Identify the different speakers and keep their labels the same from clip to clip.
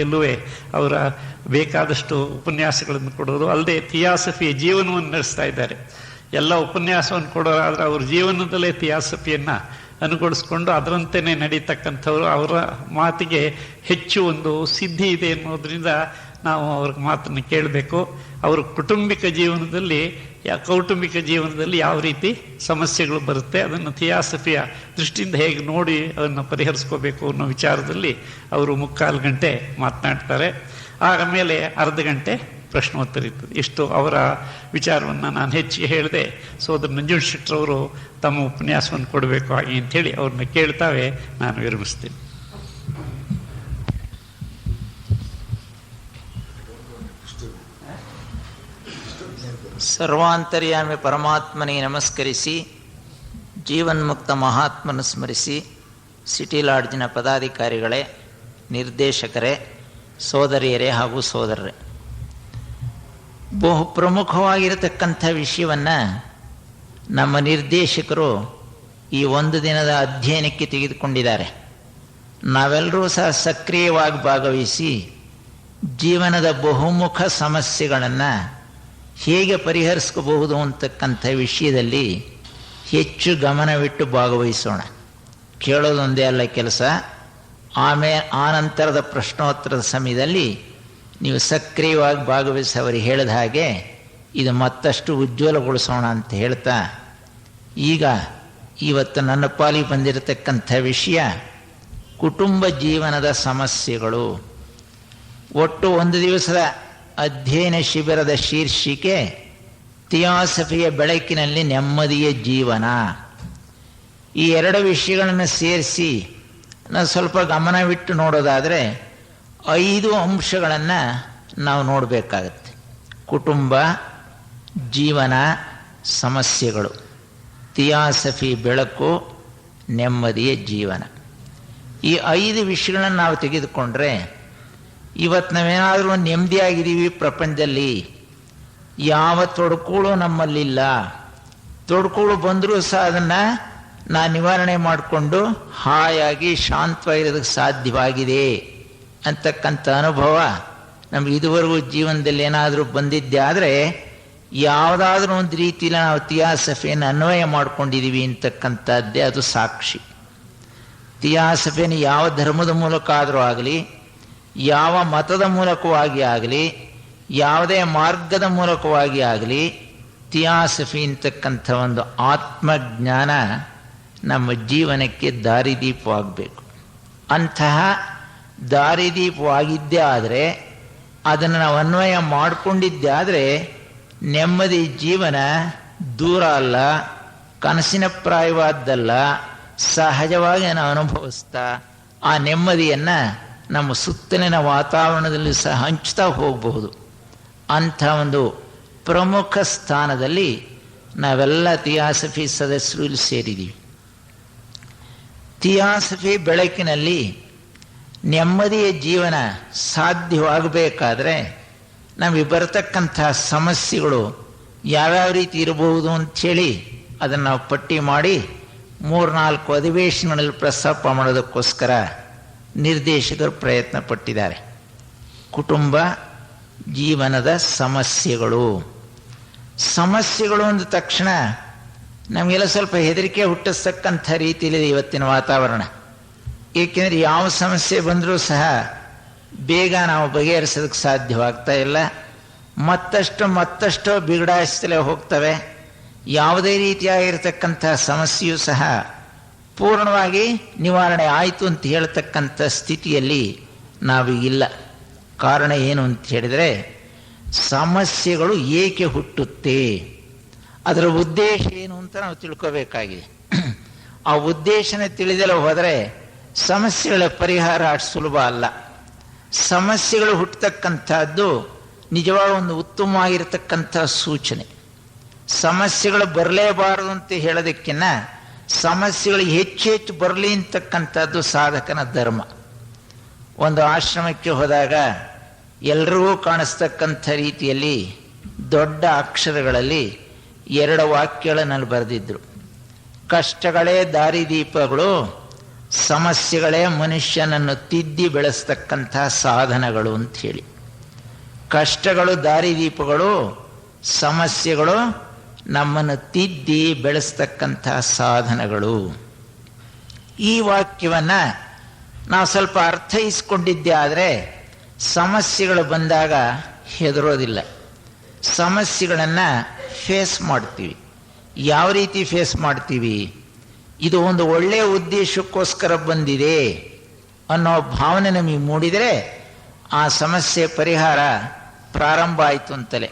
Speaker 1: ಎಲ್ಲೂ ಅವರ ಬೇಕಾದಷ್ಟು ಉಪನ್ಯಾಸಗಳನ್ನು ಕೊಡೋದು ಅಲ್ಲದೆ ಥಿಯಾಸಫಿಯ ಜೀವನವನ್ನು ನಡೆಸ್ತಾ ಇದ್ದಾರೆ. ಎಲ್ಲ ಉಪನ್ಯಾಸವನ್ನು ಕೊಡೋರಾದ್ರೆ ಅವ್ರ ಜೀವನದಲ್ಲೇ ಥಿಯಾಸಫಿಯನ್ನು ಅನುಗೊಳಿಸ್ಕೊಂಡು ಅದರಂತೆಯೇ ನಡೀತಕ್ಕಂಥವ್ರು. ಅವರ ಮಾತಿಗೆ ಹೆಚ್ಚು ಒಂದು ಸಿದ್ಧಿ ಇದೆ ಅನ್ನೋದ್ರಿಂದ ನಾವು ಅವ್ರ ಮಾತನ್ನು ಕೇಳಬೇಕು. ಅವರ ಕುಟುಂಬಿಕ ಜೀವನದಲ್ಲಿ, ಯಾ- ಕೌಟುಂಬಿಕ ಜೀವನದಲ್ಲಿ ಯಾವ ರೀತಿ ಸಮಸ್ಯೆಗಳು ಬರುತ್ತೆ, ಅದನ್ನು ಥಿಯಾಸಫಿಯ ದೃಷ್ಟಿಯಿಂದ ಹೇಗೆ ನೋಡಿ ಅದನ್ನು ಪರಿಹರಿಸ್ಕೋಬೇಕು ಅನ್ನೋ ವಿಚಾರದಲ್ಲಿ ಅವರು ಮುಕ್ಕಾಲು ಗಂಟೆ ಮಾತನಾಡ್ತಾರೆ. ಆಮೇಲೆ ಅರ್ಧ ಗಂಟೆ ಪ್ರಶ್ನೋತ್ತರ ಇತ್ತು ಇಷ್ಟು ಅವರ ವಿಚಾರವನ್ನು ನಾನು ಹೆಚ್ಚಿಗೆ ಹೇಳಿದೆ. ಸೋದರ ನಂಜುಂಡ ಶೆಟ್ಟರವರು ತಮ್ಮ ಉಪನ್ಯಾಸವನ್ನು ಕೊಡಬೇಕು ಹಾಗೆ ಅಂಥೇಳಿ ಅವ್ರನ್ನ ಕೇಳ್ತಾವೆ. ನಾನು ವಿರಮಿಸ್ತೀನಿ.
Speaker 2: ಸರ್ವಾಂತರ್ಯಾಮಿ ಪರಮಾತ್ಮನಿಗೆ ನಮಸ್ಕರಿಸಿ, ಜೀವನ್ಮುಕ್ತ ಮಹಾತ್ಮನ ಸ್ಮರಿಸಿ, ಸಿಟಿ ಲಾಡ್ಜಿನ ಪದಾಧಿಕಾರಿಗಳೇ, ನಿರ್ದೇಶಕರೇ, ಸೋದರಿಯರೇ ಹಾಗೂ ಸೋದರರೇ. ಬಹು ಪ್ರಮುಖವಾಗಿರತಕ್ಕಂಥ ವಿಷಯವನ್ನು ನಮ್ಮ ನಿರ್ದೇಶಕರು ಈ ಒಂದು ದಿನದ ಅಧ್ಯಯನಕ್ಕೆ ತೆಗೆದುಕೊಂಡಿದ್ದಾರೆ. ನಾವೆಲ್ಲರೂ ಸಹ ಸಕ್ರಿಯವಾಗಿ ಭಾಗವಹಿಸಿ ಜೀವನದ ಬಹುಮುಖ ಸಮಸ್ಯೆಗಳನ್ನು ಹೇಗೆ ಪರಿಹರಿಸ್ಕೋಬಹುದು ಅಂತಕ್ಕಂಥ ವಿಷಯದಲ್ಲಿ ಹೆಚ್ಚು ಗಮನವಿಟ್ಟು ಭಾಗವಹಿಸೋಣ. ಕೇಳೋದೊಂದೇ ಅಲ್ಲ ಕೆಲಸ. ಆಮೇ, ಆ ನಂತರದ ಪ್ರಶ್ನೋತ್ತರದ ಸಮಯದಲ್ಲಿ ನೀವು ಸಕ್ರಿಯವಾಗಿ ಭಾಗವಹಿಸಿ ಅವರಿಗೆ ಹೇಳಿದ ಹಾಗೆ ಇದು ಮತ್ತಷ್ಟು ಉಜ್ವಲಗೊಳಿಸೋಣ ಅಂತ ಹೇಳ್ತಾ, ಈಗ ಇವತ್ತು ನನ್ನ ಪಾಲಿಗೆ ಬಂದಿರತಕ್ಕಂಥ ವಿಷಯ ಕುಟುಂಬ ಜೀವನದ ಸಮಸ್ಯೆಗಳು. ಒಟ್ಟು ಒಂದು ದಿವಸದ ಅಧ್ಯಯನ ಶಿಬಿರದ ಶೀರ್ಷಿಕೆ, ಥಿಯಾಸಫಿಯ ಬೆಳಕಿನಲ್ಲಿ ನೆಮ್ಮದಿಯ ಜೀವನ. ಈ ಎರಡು ವಿಷಯಗಳನ್ನು ಸೇರಿಸಿ ನಾವು ಸ್ವಲ್ಪ ಗಮನವಿಟ್ಟು ನೋಡೋದಾದರೆ ಐದು ಅಂಶಗಳನ್ನು ನಾವು ನೋಡಬೇಕಾಗತ್ತೆ. ಕುಟುಂಬ, ಜೀವನ, ಸಮಸ್ಯೆಗಳು. ಥಿಯಾಸಫಿ ಬೆಳಕು, ನೆಮ್ಮದಿಯ ಜೀವನ. ಈ ಐದು ವಿಷಯಗಳನ್ನು ನಾವು ತೆಗೆದುಕೊಂಡ್ರೆ ಇವತ್ತು ನಾವೇನಾದರೂ ನೆಮ್ಮದಿಯಾಗಿದ್ದೀವಿ ಪ್ರಪಂಚದಲ್ಲಿ. ಯಾವ ತೊಡಕುಗಳು ನಮ್ಮಲ್ಲಿಲ್ಲ. ತೊಡಕುಗಳು ಬಂದರೂ ಸಹ ಅದನ್ನು ನಾನು ನಿವಾರಣೆ ಮಾಡಿಕೊಂಡು ಹಾಯಾಗಿ ಶಾಂತವಾಗಿರೋದಕ್ಕೆ ಸಾಧ್ಯವಾಗಿದೆ ಅಂತಕ್ಕಂಥ ಅನುಭವ ನಮ್ಗೆ ಇದುವರೆಗೂ ಜೀವನದಲ್ಲಿ ಏನಾದರೂ ಬಂದಿದ್ದೆ ಆದರೆ ಯಾವುದಾದ್ರೂ ಒಂದು ರೀತಿಯಲ್ಲಿ ನಾವು ಥಿಯಾಸಫಿಯನ್ನು ಅನ್ವಯ ಮಾಡ್ಕೊಂಡಿದ್ದೀವಿ ಅಂತಕ್ಕಂಥದ್ದೇ ಅದು ಸಾಕ್ಷಿ. ಥಿಯಾಸಫಿಯನ್ನು ಯಾವ ಧರ್ಮದ ಮೂಲಕ ಆದರೂ ಆಗಲಿ ಯಾವ ಮತದ ಮೂಲಕವಾಗಿ ಆಗಲಿ, ಯಾವುದೇ ಮಾರ್ಗದ ಮೂಲಕವಾಗಿ ಆಗಲಿ, ಥಿಯಾಸಫಿ ಅಂತಕ್ಕಂಥ ಒಂದು ಆತ್ಮಜ್ಞಾನ ನಮ್ಮ ಜೀವನಕ್ಕೆ ದಾರಿದೀಪವಾಗಬೇಕು. ಅಂತಹ ದಾರಿದೀಪವಾಗಿದ್ದೇ ಆದರೆ, ಅದನ್ನು ನಾವು ಅನ್ವಯ ಮಾಡಿಕೊಂಡಿದ್ದೇ ಆದರೆ, ನೆಮ್ಮದಿ ಜೀವನ ದೂರ ಅಲ್ಲ, ಕನಸಿನ ಪ್ರಾಯವಾದ್ದಲ್ಲ, ಸಹಜವಾಗಿ ನಾವು ಅನುಭವಿಸ್ತಾ ಆ ನೆಮ್ಮದಿಯನ್ನು ನಮ್ಮ ಸುತ್ತಲಿನ ವಾತಾವರಣದಲ್ಲಿ ಸಹ ಹಂಚ್ತಾ ಹೋಗಬಹುದು. ಅಂಥ ಒಂದು ಪ್ರಮುಖ ಸ್ಥಾನದಲ್ಲಿ ನಾವೆಲ್ಲ ಥಿಯಾಸಫಿ ಸದಸ್ಯರು ಇಲ್ಲಿ ಸೇರಿದ್ದೀವಿ ಥಿಯಾಸಫಿ ಬೆಳಕಿನಲ್ಲಿ ನೆಮ್ಮದಿಯ ಜೀವನ ಸಾಧ್ಯವಾಗಬೇಕಾದ್ರೆ ನಮಗೆ ಬರತಕ್ಕಂಥ ಸಮಸ್ಯೆಗಳು ಯಾವ್ಯಾವ ರೀತಿ ಇರಬಹುದು ಅಂಥೇಳಿ ಅದನ್ನು ನಾವು ಪಟ್ಟಿ ಮಾಡಿ ಮೂರ್ನಾಲ್ಕು ಅಧಿವೇಶನಗಳಲ್ಲಿ ಪ್ರಸ್ತಾಪ ಮಾಡೋದಕ್ಕೋಸ್ಕರ ನಿರ್ದೇಶಕರು ಪ್ರಯತ್ನ ಪಟ್ಟಿದ್ದಾರೆ ಕುಟುಂಬ, ಜೀವನದ ಸಮಸ್ಯೆಗಳು. ಸಮಸ್ಯೆಗಳು ಅಂದ ತಕ್ಷಣ ನಮಗೆಲ್ಲ ಸ್ವಲ್ಪ ಹೆದರಿಕೆ ಹುಟ್ಟಿಸ್ತಕ್ಕಂಥ ರೀತಿಯಲ್ಲಿದೆ ಇವತ್ತಿನ ವಾತಾವರಣ. ಏಕೆಂದರೆ ಯಾವ ಸಮಸ್ಯೆ ಬಂದರೂ ಸಹ ಬೇಗ ನಾವು ಬಗೆಹರಿಸೋದಕ್ಕೆ ಸಾಧ್ಯವಾಗ್ತಾ ಇಲ್ಲ. ಮತ್ತಷ್ಟು ಮತ್ತಷ್ಟು ಬಿಗಡಾಯಿಸ್ತಲೇ ಹೋಗ್ತವೆ. ಯಾವುದೇ ರೀತಿಯಾಗಿರ್ತಕ್ಕಂಥ ಸಮಸ್ಯೆಯೂ ಸಹ ಪೂರ್ಣವಾಗಿ ನಿವಾರಣೆ ಆಯಿತು ಅಂತ ಹೇಳ್ತಕ್ಕಂಥ ಸ್ಥಿತಿಯಲ್ಲಿ ನಾವು ಇಲ್ಲ. ಕಾರಣ ಏನು ಅಂತ ಹೇಳಿದರೆ, ಸಮಸ್ಯೆಗಳು ಏಕೆ ಹುಟ್ಟುತ್ತೆ? ಅದರ ಉದ್ದೇಶ ಏನು ಅಂತ ನಾವು ತಿಳ್ಕೋಬೇಕಾಗಿದೆ. ಆ ಉದ್ದೇಶನ ತಿಳಿದೆಲ್ಲ ಹೋದರೆ ಸಮಸ್ಯೆಗಳ ಪರಿಹಾರ ಸುಲಭ ಅಲ್ಲ. ಸಮಸ್ಯೆಗಳು ಹುಟ್ಟತಕ್ಕಂಥದ್ದು ನಿಜವಾಗ ಒಂದು ಉತ್ತಮವಾಗಿರತಕ್ಕಂಥ ಸೂಚನೆ. ಸಮಸ್ಯೆಗಳು ಬರಲೇಬಾರದು ಅಂತ ಹೇಳೋದಕ್ಕಿಂತ ಸಮಸ್ಯೆಗಳು ಹೆಚ್ಚು ಹೆಚ್ಚು ಬರಲಿ ಅಂತಕ್ಕಂಥದ್ದು ಸಾಧಕನ ಧರ್ಮ. ಒಂದು ಆಶ್ರಮಕ್ಕೆ ಹೋದಾಗ ಎಲ್ರಿಗೂ ಕಾಣಿಸ್ತಕ್ಕಂಥ ರೀತಿಯಲ್ಲಿ ದೊಡ್ಡ ಅಕ್ಷರಗಳಲ್ಲಿ ಎರಡು ವಾಕ್ಯಗಳನ್ನು ಬರೆದಿದ್ರು. ಕಷ್ಟಗಳೇ ದಾರಿದೀಪಗಳು, ಸಮಸ್ಯೆಗಳೇ ಮನುಷ್ಯನನ್ನು ತಿದ್ದಿ ಬೆಳೆಸ್ತಕ್ಕಂಥ ಸಾಧನಗಳು ಅಂತ ಹೇಳಿ. ಕಷ್ಟಗಳು ದಾರಿದೀಪಗಳು, ಸಮಸ್ಯೆಗಳು ನಮ್ಮನ್ನು ತಿದ್ದಿ ಬೆಳೆಸ್ತಕ್ಕಂಥ ಸಾಧನಗಳು. ಈ ವಾಕ್ಯವನ್ನು ನಾವು ಸ್ವಲ್ಪ ಅರ್ಥೈಸ್ಕೊಂಡಿದ್ದೆ ಆದರೆ ಸಮಸ್ಯೆಗಳು ಬಂದಾಗ ಹೆದರೋದಿಲ್ಲ. ಸಮಸ್ಯೆಗಳನ್ನು ಫೇಸ್ ಮಾಡ್ತೀವಿ. ಯಾವ ರೀತಿ ಫೇಸ್ ಮಾಡ್ತೀವಿ? ಇದು ಒಂದು ಒಳ್ಳೆಯ ಉದ್ದೇಶಕ್ಕೋಸ್ಕರ ಬಂದಿದೆ ಅನ್ನೋ ಭಾವನೆ ನಮಗೆ ಮೂಡಿದರೆ ಆ ಸಮಸ್ಯೆ ಪರಿಹಾರ ಪ್ರಾರಂಭ ಆಯಿತು ಅಂತಲೇ.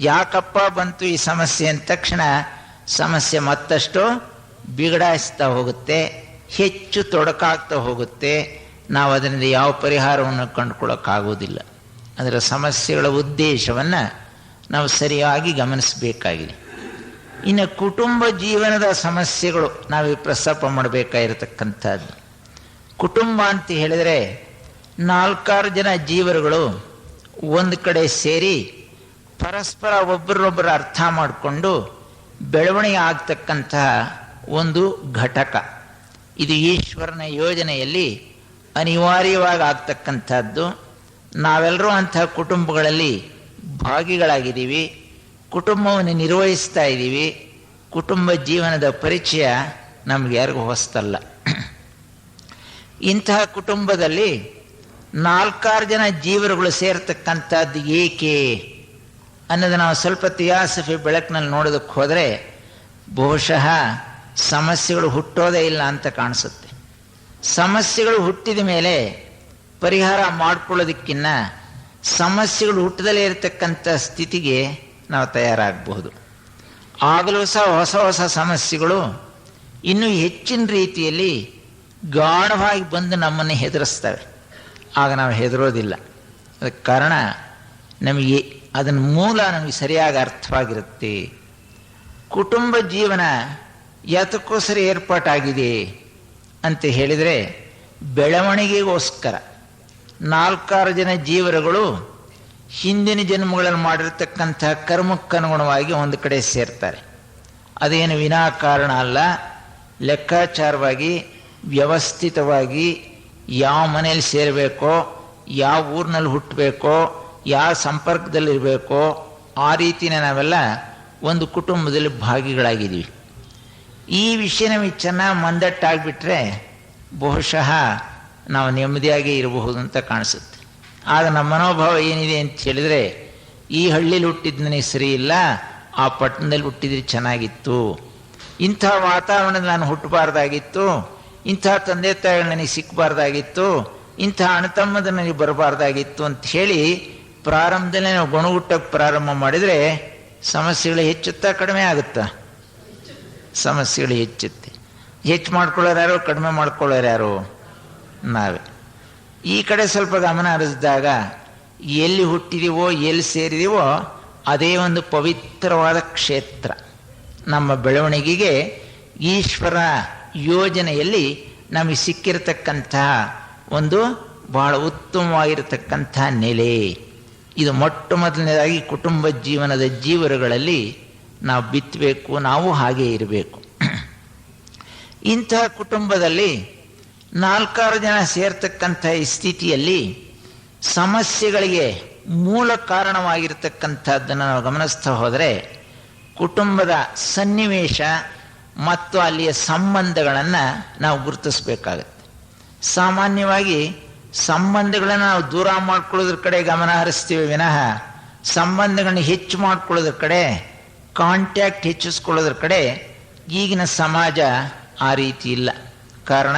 Speaker 2: ಯಾಕಪ್ಪ ಬಂತು ಈ ಸಮಸ್ಯೆ ಅಂದ ತಕ್ಷಣ ಸಮಸ್ಯೆ ಮತ್ತಷ್ಟು ಬಿಗಡಾಯಿಸ್ತಾ ಹೋಗುತ್ತೆ, ಹೆಚ್ಚು ತೊಡಕಾಗ್ತಾ ಹೋಗುತ್ತೆ. ನಾವು ಅದರಿಂದ ಯಾವ ಪರಿಹಾರವನ್ನು ಕಂಡುಕೊಳ್ಳೋಕ್ಕಾಗೋದಿಲ್ಲ. ಅದರ ಸಮಸ್ಯೆಗಳ ಉದ್ದೇಶವನ್ನು ನಾವು ಸರಿಯಾಗಿ ಗಮನಿಸಬೇಕಾಗಿದೆ. ಇನ್ನು ಕುಟುಂಬ ಜೀವನದ ಸಮಸ್ಯೆಗಳು ನಾವು ಪ್ರಸ್ತಾಪ ಮಾಡಬೇಕಾಗಿರ್ತಕ್ಕಂಥದ್ದು. ಕುಟುಂಬ ಅಂತ ಹೇಳಿದರೆ ನಾಲ್ಕಾರು ಜನ ಜೀವರುಗಳು ಒಂದು ಕಡೆ ಸೇರಿ ಪರಸ್ಪರ ಒಬ್ಬರೊಬ್ಬರು ಅರ್ಥ ಮಾಡಿಕೊಂಡು ಬೆಳವಣಿಗೆ ಆಗ್ತಕ್ಕಂತಹ ಒಂದು ಘಟಕ. ಇದು ಈಶ್ವರನ ಯೋಜನೆಯಲ್ಲಿ ಅನಿವಾರ್ಯವಾಗಿ ಆಗ್ತಕ್ಕಂಥದ್ದು. ನಾವೆಲ್ಲರೂ ಅಂತಹ ಕುಟುಂಬಗಳಲ್ಲಿ ಭಾಗಿಗಳಾಗಿದ್ದೀವಿ. ಕುಟುಂಬವನ್ನು ನಿರ್ವಹಿಸ್ತಾ ಇದ್ದೀವಿ. ಕುಟುಂಬ ಜೀವನದ ಪರಿಚಯ ನಮ್ಗೆ ಯಾರಿಗೂ ಹೊಸ್ತಲ್ಲ. ಇಂತಹ ಕುಟುಂಬದಲ್ಲಿ ನಾಲ್ಕಾರು ಜನ ಜೀವರುಗಳು ಸೇರ್ತಕ್ಕಂಥದ್ದು ಏಕೆ? ಅನ್ನೋದು ನಾವು ಸ್ವಲ್ಪ ಥಿಯಾಸಫಿ ಬೆಳಕಿನಲ್ಲಿ ನೋಡೋದಕ್ಕೆ ಹೋದರೆ ಬಹುಶಃ ಸಮಸ್ಯೆಗಳು ಹುಟ್ಟೋದೇ ಇಲ್ಲ ಅಂತ ಕಾಣಿಸುತ್ತೆ. ಸಮಸ್ಯೆಗಳು ಹುಟ್ಟಿದ ಮೇಲೆ ಪರಿಹಾರ ಮಾಡ್ಕೊಳ್ಳೋದಕ್ಕಿನ್ನ ಸಮಸ್ಯೆಗಳು ಹುಟ್ಟದಲ್ಲೇ ಇರತಕ್ಕಂಥ ಸ್ಥಿತಿಗೆ ನಾವು ತಯಾರಾಗಬಹುದು. ಆಗಲೂ ಸಹ ಹೊಸ ಹೊಸ ಸಮಸ್ಯೆಗಳು ಇನ್ನೂ ಹೆಚ್ಚಿನ ರೀತಿಯಲ್ಲಿ ಗಾಢವಾಗಿ ಬಂದು ನಮ್ಮನ್ನು ಹೆದರಿಸ್ತವೆ. ಆಗ ನಾವು ಹೆದರೋದಿಲ್ಲ. ಅದಕ್ಕೆ ಕಾರಣ ನಮಗೆ ಅದನ್ನ ಮೂಲ ನಮಗೆ ಸರಿಯಾಗಿ ಅರ್ಥವಾಗಿರುತ್ತೆ. ಕುಟುಂಬ ಜೀವನ ಯಾತಕ್ಕೋಸ್ಕರ ಏರ್ಪಾಟಾಗಿದೆ ಅಂತ ಹೇಳಿದರೆ ಬೆಳವಣಿಗೆಗೋಸ್ಕರ. ನಾಲ್ಕಾರು ಜನ ಜೀವರುಗಳು ಹಿಂದಿನ ಜನ್ಮಗಳಲ್ಲಿ ಮಾಡಿರ್ತಕ್ಕಂಥ ಕರ್ಮಕ್ಕನುಗುಣವಾಗಿ ಒಂದು ಕಡೆ ಸೇರ್ತಾರೆ. ಅದೇನು ವಿನಾಕಾರಣ ಅಲ್ಲ, ಲೆಕ್ಕಾಚಾರವಾಗಿ, ವ್ಯವಸ್ಥಿತವಾಗಿ ಯಾವ ಮನೆಯಲ್ಲಿ ಸೇರಬೇಕೋ, ಯಾವ ಊರಿನಲ್ಲಿ ಹುಟ್ಟಬೇಕೋ ಯಾವ ಸಂಪರ್ಕದಲ್ಲಿರಬೇಕೋ ಆ ರೀತಿಯೇ ನಾವೆಲ್ಲ ಒಂದು ಕುಟುಂಬದಲ್ಲಿ ಭಾಗಿಗಳಾಗಿದ್ದೀವಿ. ಈ ವಿಷಯ ನಮಗೆ ಚೆನ್ನಾಗಿ ಮಂದಟ್ಟಾಗಿಬಿಟ್ರೆ ಬಹುಶಃ ನಾವು ನೆಮ್ಮದಿಯಾಗಿ ಇರಬಹುದು ಅಂತ ಕಾಣಿಸುತ್ತೆ. ಆಗ ನಮ್ಮ ಮನೋಭಾವ ಏನಿದೆ ಅಂತ ಹೇಳಿದರೆ, ಈ ಹಳ್ಳಿಲಿ ಹುಟ್ಟಿದ ನನಗೆ ಸರಿ ಇಲ್ಲ, ಆ ಪಟ್ಟಣದಲ್ಲಿ ಹುಟ್ಟಿದ್ರೆ ಚೆನ್ನಾಗಿತ್ತು. ಇಂಥ ವಾತಾವರಣದಲ್ಲಿ ನಾನು ಹುಟ್ಟಬಾರ್ದಾಗಿತ್ತು, ಇಂಥ ತಂದೆ ತಾಯಿಗಳು ನನಗೆ ಸಿಕ್ಕಬಾರ್ದಾಗಿತ್ತು ಇಂಥ ಅಣತಮ್ಮದ ನನಗೆ ಬರಬಾರ್ದಾಗಿತ್ತು ಅಂತ ಹೇಳಿ ಪ್ರಾರಂಭದಲ್ಲೇ ನಾವು ಗುಣಗುಟ್ಟಕ್ಕೆ ಪ್ರಾರಂಭ ಮಾಡಿದರೆ ಸಮಸ್ಯೆಗಳು ಹೆಚ್ಚುತ್ತಾ ಕಡಿಮೆ ಆಗುತ್ತಾ? ಸಮಸ್ಯೆಗಳು ಹೆಚ್ಚುತ್ತೆ. ಹೆಚ್ಚು ಮಾಡ್ಕೊಳ್ಳೋರು ಯಾರು, ಕಡಿಮೆ ಮಾಡ್ಕೊಳ್ಳೋರು ಯಾರು? ನಾವೇ. ಈ ಕಡೆ ಸ್ವಲ್ಪ ಗಮನ ಹರಿಸಿದಾಗ ಎಲ್ಲಿ ಹುಟ್ಟಿದೀವೋ, ಎಲ್ಲಿ ಸೇರಿದೀವೋ ಅದೇ ಒಂದು ಪವಿತ್ರವಾದ ಕ್ಷೇತ್ರ. ನಮ್ಮ ಬೆಳವಣಿಗೆಗೆ ಈಶ್ವರ ಯೋಜನೆಯಲ್ಲಿ ನಮಗೆ ಸಿಕ್ಕಿರತಕ್ಕಂತಹ ಒಂದು ಬಹಳ ಉತ್ತಮವಾಗಿರತಕ್ಕಂಥ ನೆಲೆ. ಇದು ಮೊಟ್ಟ ಮೊದಲನೇದಾಗಿ ಕುಟುಂಬ ಜೀವನದ ಜೀವರುಗಳಲ್ಲಿ ನಾವು ಬಿತ್ತಬೇಕು ನಾವು ಹಾಗೆ ಇರಬೇಕು. ಇಂತಹ ಕುಟುಂಬದಲ್ಲಿ ನಾಲ್ಕಾರು ಜನ ಸೇರ್ತಕ್ಕಂಥ ಸ್ಥಿತಿಯಲ್ಲಿ ಸಮಸ್ಯೆಗಳಿಗೆ ಮೂಲ ಕಾರಣವಾಗಿರ್ತಕ್ಕಂಥದ್ದನ್ನು ನಾವು ಗಮನಿಸ್ತಾ ಹೋದರೆ ಕುಟುಂಬದ ಸನ್ನಿವೇಶ ಮತ್ತು ಅಲ್ಲಿಯ ಸಂಬಂಧಗಳನ್ನು ನಾವು ಗುರುತಿಸಬೇಕಾಗತ್ತೆ. ಸಾಮಾನ್ಯವಾಗಿ ಸಂಬಂಧಗಳನ್ನು ನಾವು ದೂರ ಮಾಡ್ಕೊಳ್ಳೋದ್ರ ಕಡೆ ಗಮನ ಹರಿಸ್ತೀವಿ ವಿನಃ ಸಂಬಂಧಗಳನ್ನ ಹೆಚ್ಚು ಮಾಡ್ಕೊಳ್ಳೋದ್ರ ಕಡೆ ಕಾಂಟ್ಯಾಕ್ಟ್ ಹೆಚ್ಚಿಸ್ಕೊಳ್ಳೋದ್ರ ಕಡೆ ಈಗಿನ ಸಮಾಜ ಆ ರೀತಿ ಇಲ್ಲ. ಕಾರಣ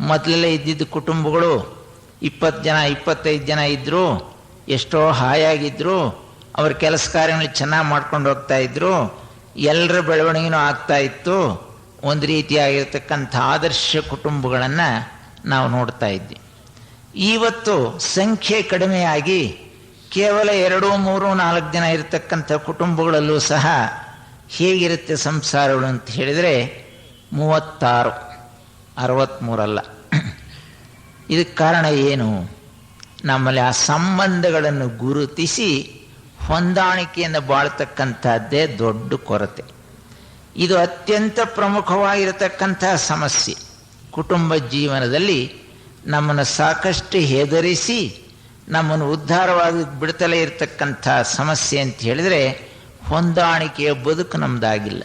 Speaker 2: ಮೊದಲೆಲ್ಲ ಇದ್ದಿದ್ದ ಕುಟುಂಬಗಳು ಇಪ್ಪತ್ತು ಜನ, ಇಪ್ಪತ್ತೈದು ಜನ ಇದ್ದರು ಎಷ್ಟೋ ಹಾಯಾಗಿದ್ದರು ಅವ್ರ ಕೆಲಸ ಕಾರ್ಯಗಳು ಚೆನ್ನಾಗಿ ಮಾಡ್ಕೊಂಡು ಹೋಗ್ತಾ ಇದ್ರು ಎಲ್ಲರ ಬೆಳವಣಿಗೆನೂ ಆಗ್ತಾ ಇತ್ತು. ಒಂದು ರೀತಿಯಾಗಿರ್ತಕ್ಕಂಥ ಆದರ್ಶ ಕುಟುಂಬಗಳನ್ನು ನಾವು ನೋಡ್ತಾ ಇದ್ವಿ. ಇವತ್ತು ಸಂಖ್ಯೆ ಕಡಿಮೆಯಾಗಿ ಕೇವಲ ಎರಡು, ಮೂರು, ನಾಲ್ಕು ಜನ ಇರತಕ್ಕಂಥ ಕುಟುಂಬಗಳಲ್ಲೂ ಸಹ ಹೇಗಿರುತ್ತೆ ಸಂಸಾರಗಳು ಅಂತ ಹೇಳಿದರೆ ಮೂವತ್ತಾರು ಅರವತ್ತ್ಮೂರಲ್ಲ ಇದಕ್ಕೆ ಕಾರಣ ಏನು? ನಮ್ಮಲ್ಲಿ ಆ ಸಂಬಂಧಗಳನ್ನು ಗುರುತಿಸಿ ಹೊಂದಾಣಿಕೆಯನ್ನು ಬಾಳ್ತಕ್ಕಂಥದ್ದೇ ದೊಡ್ಡ ಕೊರತೆ. ಇದು ಅತ್ಯಂತ ಪ್ರಮುಖವಾಗಿರತಕ್ಕಂಥ ಸಮಸ್ಯೆ. ಕುಟುಂಬ ಜೀವನದಲ್ಲಿ ನಮ್ಮನ್ನು ಸಾಕಷ್ಟು ಹೆದರಿಸಿ, ನಮ್ಮನ್ನು ಉದ್ಧಾರವಾಗಿ ಬಿಡ್ತಲೇ ಇರತಕ್ಕಂಥ ಸಮಸ್ಯೆ ಅಂತ ಹೇಳಿದರೆ ಹೊಂದಾಣಿಕೆಯ ಬದುಕು ನಮ್ಮದಾಗಿಲ್ಲ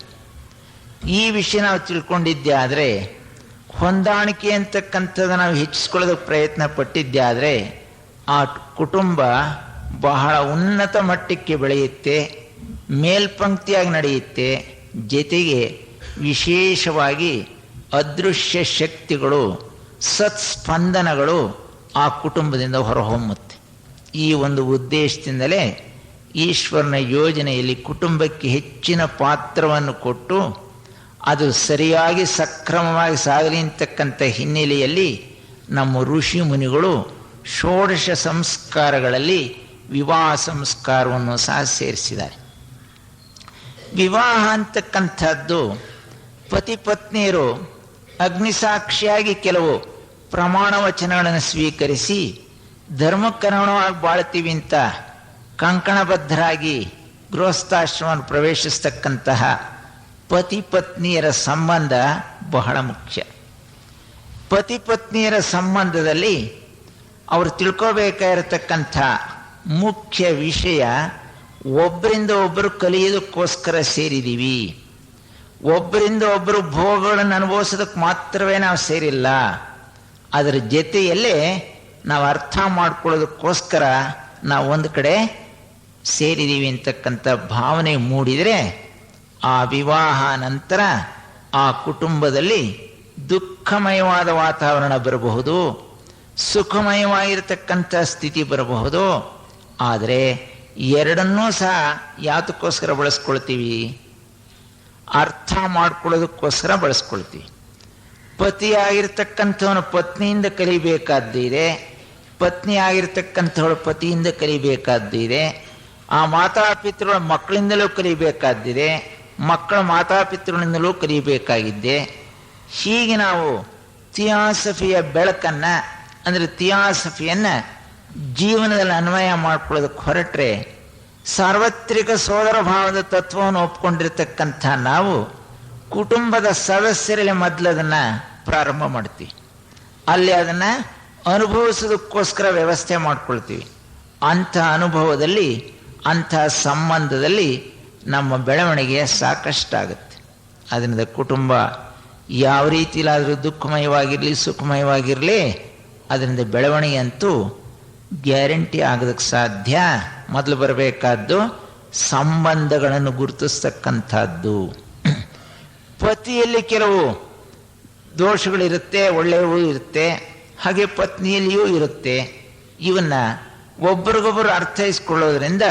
Speaker 2: ಈ ವಿಷಯ ನಾವು ತಿಳ್ಕೊಂಡಿದ್ದೆ ಆದರೆ, ಹೊಂದಾಣಿಕೆ ಅಂತಕ್ಕಂಥದ್ದು ನಾವು ಹೆಚ್ಚಿಸ್ಕೊಳ್ಳೋದಕ್ಕೆ ಪ್ರಯತ್ನ ಪಟ್ಟಿದ್ದೆ ಆದರೆ, ಆ ಕುಟುಂಬ ಬಹಳ ಉನ್ನತ ಮಟ್ಟಕ್ಕೆ ಬೆಳೆಯುತ್ತೆ, ಮೇಲ್ಪಂಕ್ತಿಯಾಗಿ ನಡೆಯುತ್ತೆ, ಜೊತೆಗೆ ವಿಶೇಷವಾಗಿ ಅದೃಶ್ಯ ಶಕ್ತಿಗಳು ಸತ್ಸ್ಪಂದನಗಳು ಆ ಕುಟುಂಬದಿಂದ ಹೊರಹೊಮ್ಮುತ್ತೆ. ಈ ಒಂದು ಉದ್ದೇಶದಿಂದಲೇ ಈಶ್ವರನ ಯೋಜನೆಯಲ್ಲಿ ಕುಟುಂಬಕ್ಕೆ ಹೆಚ್ಚಿನ ಪಾತ್ರವನ್ನು ಕೊಟ್ಟು, ಅದು ಸರಿಯಾಗಿ ಸಕ್ರಮವಾಗಿ ಸಾಗಲಿ ಅಂತಕ್ಕಂಥ ಹಿನ್ನೆಲೆಯಲ್ಲಿ ನಮ್ಮ ಋಷಿ ಮುನಿಗಳು ಷೋಡಶ ಸಂಸ್ಕಾರಗಳಲ್ಲಿ ವಿವಾಹ ಸಂಸ್ಕಾರವನ್ನು ಸಹ ಸೇರಿಸಿದ್ದಾರೆ. ವಿವಾಹ ಅಂತಕ್ಕಂಥದ್ದು ಪತಿ ಪತ್ನಿಯರು ಅಗ್ನಿಸಾಕ್ಷಿಯಾಗಿ ಕೆಲವು ಪ್ರಮಾಣ ವಚನಗಳನ್ನು ಸ್ವೀಕರಿಸಿ ಧರ್ಮಕರಣವಾಗಿ ಬಾಳ್ತೀವಿ ಅಂತ ಕಂಕಣಬದ್ಧರಾಗಿ ಗೃಹಸ್ಥಾಶ್ರಮವನ್ನು ಪ್ರವೇಶಿಸ್ತಕ್ಕಂತಹ ಪತಿ ಪತ್ನಿಯರ ಸಂಬಂಧ ಬಹಳ ಮುಖ್ಯ. ಪತಿ ಪತ್ನಿಯರ ಸಂಬಂಧದಲ್ಲಿ ಅವರು ತಿಳ್ಕೋಬೇಕಾಗಿರತಕ್ಕಂಥ ಮುಖ್ಯ ವಿಷಯ ಒಬ್ಬರಿಂದ ಒಬ್ಬರು ಕಲಿಯೋದಕ್ಕೋಸ್ಕರ ಸೇರಿದ್ದೀವಿ. ಒಬ್ಬರಿಂದ ಒಬ್ಬರು ಭೋಗಗಳನ್ನು ಅನುಭವಿಸೋದಕ್ಕೆ ಮಾತ್ರವೇ ನಾವು ಸೇರಿಲ್ಲ. ಅದರ ಜೊತೆಯಲ್ಲೇ ನಾವು ಅರ್ಥ ಮಾಡ್ಕೊಳ್ಳೋದಕ್ಕೋಸ್ಕರ ನಾವು ಒಂದು ಕಡೆ ಸೇರಿದ್ದೀವಿ ಅಂತಕ್ಕಂಥ ಭಾವನೆ ಮೂಡಿದರೆ ಆ ವಿವಾಹ ನಂತರ ಆ ಕುಟುಂಬದಲ್ಲಿ ದುಃಖಮಯವಾದ ವಾತಾವರಣ ಬರಬಹುದು, ಸುಖಮಯವಾಗಿರತಕ್ಕಂಥ ಸ್ಥಿತಿ ಬರಬಹುದು. ಆದರೆ ಎರಡನ್ನೂ ಸಹ ಯಾತಕ್ಕೋಸ್ಕರ ಬಳಸ್ಕೊಳ್ತೀವಿ. ಅರ್ಥ ಮಾಡ್ಕೊಳ್ಳೋದಕ್ಕೋಸ್ಕರ ಬಳಸ್ಕೊಳ್ತೀವಿ. ಪತಿಯಾಗಿರ್ತಕ್ಕಂಥವನು ಪತ್ನಿಯಿಂದ ಕಲಿಬೇಕಾದ್ದಿದೆ, ಪತ್ನಿ ಆಗಿರ್ತಕ್ಕಂಥವಳು ಪತಿಯಿಂದ ಕಲಿಬೇಕಾದ್ದಿದೆ, ಆ ಮಾತಾಪಿತೃಗಳ ಮಕ್ಕಳಿಂದಲೂ ಕಲಿಬೇಕಾದ್ದಿದೆ, ಮಕ್ಕಳ ಮಾತಾಪಿತೃಗಳಿಂದಲೂ ಕಲಿಬೇಕಾಗಿದ್ದೆ. ಹೀಗೆ ನಾವು ಥಿಯಾಸಫಿಯ ಬೆಳಕನ್ನು, ಅಂದರೆ ಥಿಯಾಸಫಿಯನ್ನು ಜೀವನದಲ್ಲಿ ಅನ್ವಯ ಮಾಡ್ಕೊಳ್ಳೋದಕ್ಕೆ ಹೊರಟ್ರೆ ಸಾರ್ವತ್ರಿಕ ಸೋದರ ಭಾವದ ತತ್ವವನ್ನು ಒಪ್ಕೊಂಡಿರ್ತಕ್ಕಂಥ ನಾವು ಕುಟುಂಬದ ಸದಸ್ಯರಲ್ಲಿ ಮೊದಲು ಅದನ್ನು ಪ್ರಾರಂಭ ಮಾಡ್ತೀವಿ. ಅಲ್ಲಿ ಅದನ್ನು ಅನುಭವಿಸೋದಕ್ಕೋಸ್ಕರ ವ್ಯವಸ್ಥೆ ಮಾಡ್ಕೊಳ್ತೀವಿ. ಅಂಥ ಅನುಭವದಲ್ಲಿ, ಅಂಥ ಸಂಬಂಧದಲ್ಲಿ ನಮ್ಮ ಬೆಳವಣಿಗೆ ಸಾಕಷ್ಟಾಗುತ್ತೆ. ಅದರಿಂದ ಕುಟುಂಬ ಯಾವ ರೀತಿಲಾದರೂ ದುಃಖಮಯವಾಗಿರಲಿ, ಸುಖಮಯವಾಗಿರಲಿ, ಅದರಿಂದ ಬೆಳವಣಿಗೆ ಅಂತೂ ಗ್ಯಾರಂಟಿ ಆಗೋದಕ್ಕೆ ಸಾಧ್ಯ? ಮೊದಲು ಬರಬೇಕಾದ್ದು ಸಂಬಂಧಗಳನ್ನು ಗುರುತಿಸ್ತಕ್ಕಂಥದ್ದು. ಪತಿಯಲ್ಲಿ ಕೆಲವು ದೋಷಗಳಿರುತ್ತೆ, ಒಳ್ಳೆಯವು ಇರುತ್ತೆ, ಹಾಗೆ ಪತ್ನಿಯಲ್ಲಿಯೂ ಇರುತ್ತೆ. ಇವನ್ನ ಒಬ್ಬರಿಗೊಬ್ಬರು ಅರ್ಥೈಸ್ಕೊಳ್ಳೋದ್ರಿಂದ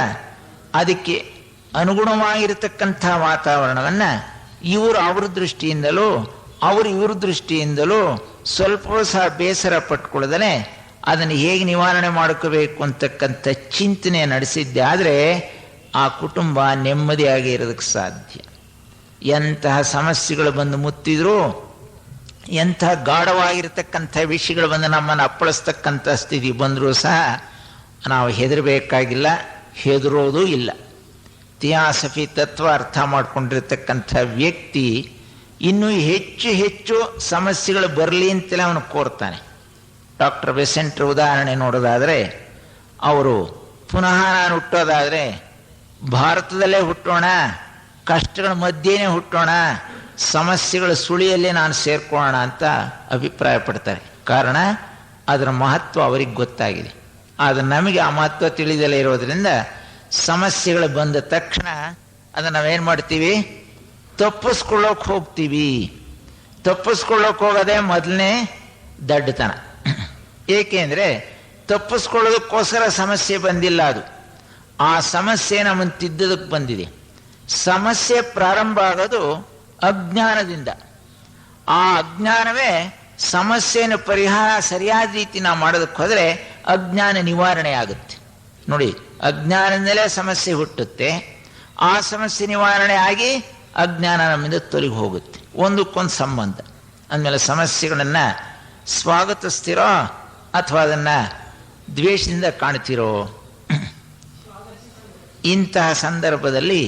Speaker 2: ಅದಕ್ಕೆ ಅನುಗುಣವಾಗಿರತಕ್ಕಂಥ ವಾತಾವರಣವನ್ನು ಇವರು ಅವ್ರ ದೃಷ್ಟಿಯಿಂದಲೂ, ಅವರು ಇವ್ರ ದೃಷ್ಟಿಯಿಂದಲೂ ಸ್ವಲ್ಪ ಸಹ ಬೇಸರ ಪಟ್ಕೊಳ್ಳದನೆ ಅದನ್ನು ಹೇಗೆ ನಿವಾರಣೆ ಮಾಡ್ಕೋಬೇಕು ಅಂತಕ್ಕಂಥ ಚಿಂತನೆ ನಡೆಸಿದ್ದೆ. ಆದರೆ ಆ ಕುಟುಂಬ ನೆಮ್ಮದಿಯಾಗಿ ಇರೋದಕ್ಕೆ ಸಾಧ್ಯ. ಎಂತಹ ಸಮಸ್ಯೆಗಳು ಬಂದು ಮುತ್ತಿದ್ರು, ಎಂತಹ ಗಾಢವಾಗಿರ್ತಕ್ಕಂಥ ವಿಷಯಗಳು ಬಂದು ನಮ್ಮನ್ನು ಅಪ್ಪಳಿಸ್ತಕ್ಕಂಥ ಸ್ಥಿತಿ ಬಂದರೂ ಸಹ ನಾವು ಹೆದರಬೇಕಾಗಿಲ್ಲ, ಹೆದರೋದು ಇಲ್ಲ. ಥಿಯಾಸಫಿ ತತ್ವ ಅರ್ಥ ಮಾಡಿಕೊಂಡಿರ್ತಕ್ಕಂಥ ವ್ಯಕ್ತಿ ಇನ್ನೂ ಹೆಚ್ಚು ಹೆಚ್ಚು ಸಮಸ್ಯೆಗಳು ಬರಲಿ ಅಂತಲೇ ಅವನು ಕೋರ್ತಾನೆ. ಡಾಕ್ಟರ್ ಬೆಸೆಂಟ್ರ ಉದಾಹರಣೆ ನೋಡೋದಾದರೆ, ಅವರು ಪುನಃ ನಾನು ಹುಟ್ಟೋದಾದರೆ, ಭಾರತದಲ್ಲೇ ಹುಟ್ಟೋಣ, ಕಷ್ಟಗಳ ಮಧ್ಯೆನೇ ಹುಟ್ಟೋಣ, ಸಮಸ್ಯೆಗಳ ಸುಳಿಯಲ್ಲೇ ನಾನು ಸೇರ್ಕೊಳ್ಳೋಣ ಅಂತ ಅಭಿಪ್ರಾಯ ಪಡ್ತಾರೆ ಕಾರಣ, ಅದರ ಮಹತ್ವ ಅವರಿಗೆ ಗೊತ್ತಾಗಿದೆ. ಆದರೆ ನಮಗೆ ಆ ಮಹತ್ವ ತಿಳಿದಲೇ ಇರೋದ್ರಿಂದ, ಸಮಸ್ಯೆಗಳು ಬಂದ ತಕ್ಷಣ ಅದನ್ನು ನಾವೇನು ಮಾಡ್ತೀವಿ? ತಪ್ಪಿಸ್ಕೊಳ್ಳೋಕೆ ಹೋಗ್ತೀವಿ. ತಪ್ಪಿಸ್ಕೊಳ್ಳೋಕೆ ಹೋಗೋದೇ ಮೊದಲನೇ ದಡ್ಡತನ. ಏಕೆಂದರೆ ತಪ್ಪಿಸ್ಕೊಳ್ಳೋದಕ್ಕೋಸ್ಕರ ಸಮಸ್ಯೆ ಬಂದಿಲ್ಲ ಅದು. ಆ ಸಮಸ್ಯೆ ನಮ್ಮನ್ನು ತಿದ್ದದಕ್ಕೆ ಬಂದಿದೆ. ಸಮಸ್ಯೆ ಪ್ರಾರಂಭ ಆಗೋದು ಅಜ್ಞಾನದಿಂದ. ಆ ಅಜ್ಞಾನವೇ ಸಮಸ್ಯೆಯನ್ನು ಪರಿಹಾರ ಸರಿಯಾದ ರೀತಿ ನಾವು ಮಾಡೋದಕ್ಕೆ ಹೋದರೆ ಅಜ್ಞಾನ ನಿವಾರಣೆ ಆಗುತ್ತೆ. ನೋಡಿ, ಅಜ್ಞಾನದಿಂದಲೇ ಸಮಸ್ಯೆ ಹುಟ್ಟುತ್ತೆ. ಆ ಸಮಸ್ಯೆ ನಿವಾರಣೆ ಆಗಿ ಅಜ್ಞಾನ ನಮ್ಮಿಂದ ತೊಲಗಿ ಹೋಗುತ್ತೆ. ಒಂದಕ್ಕೊಂದು ಸಂಬಂಧ. ಅಂದಮೇಲೆ ಸಮಸ್ಯೆಗಳನ್ನು ಸ್ವಾಗತಿಸ್ತಿರೋ ಅಥವಾ ಅದನ್ನು ದ್ವೇಷದಿಂದ ಕಾಣ್ತಿರೋ ಇಂತಹ ಸಂದರ್ಭದಲ್ಲಿ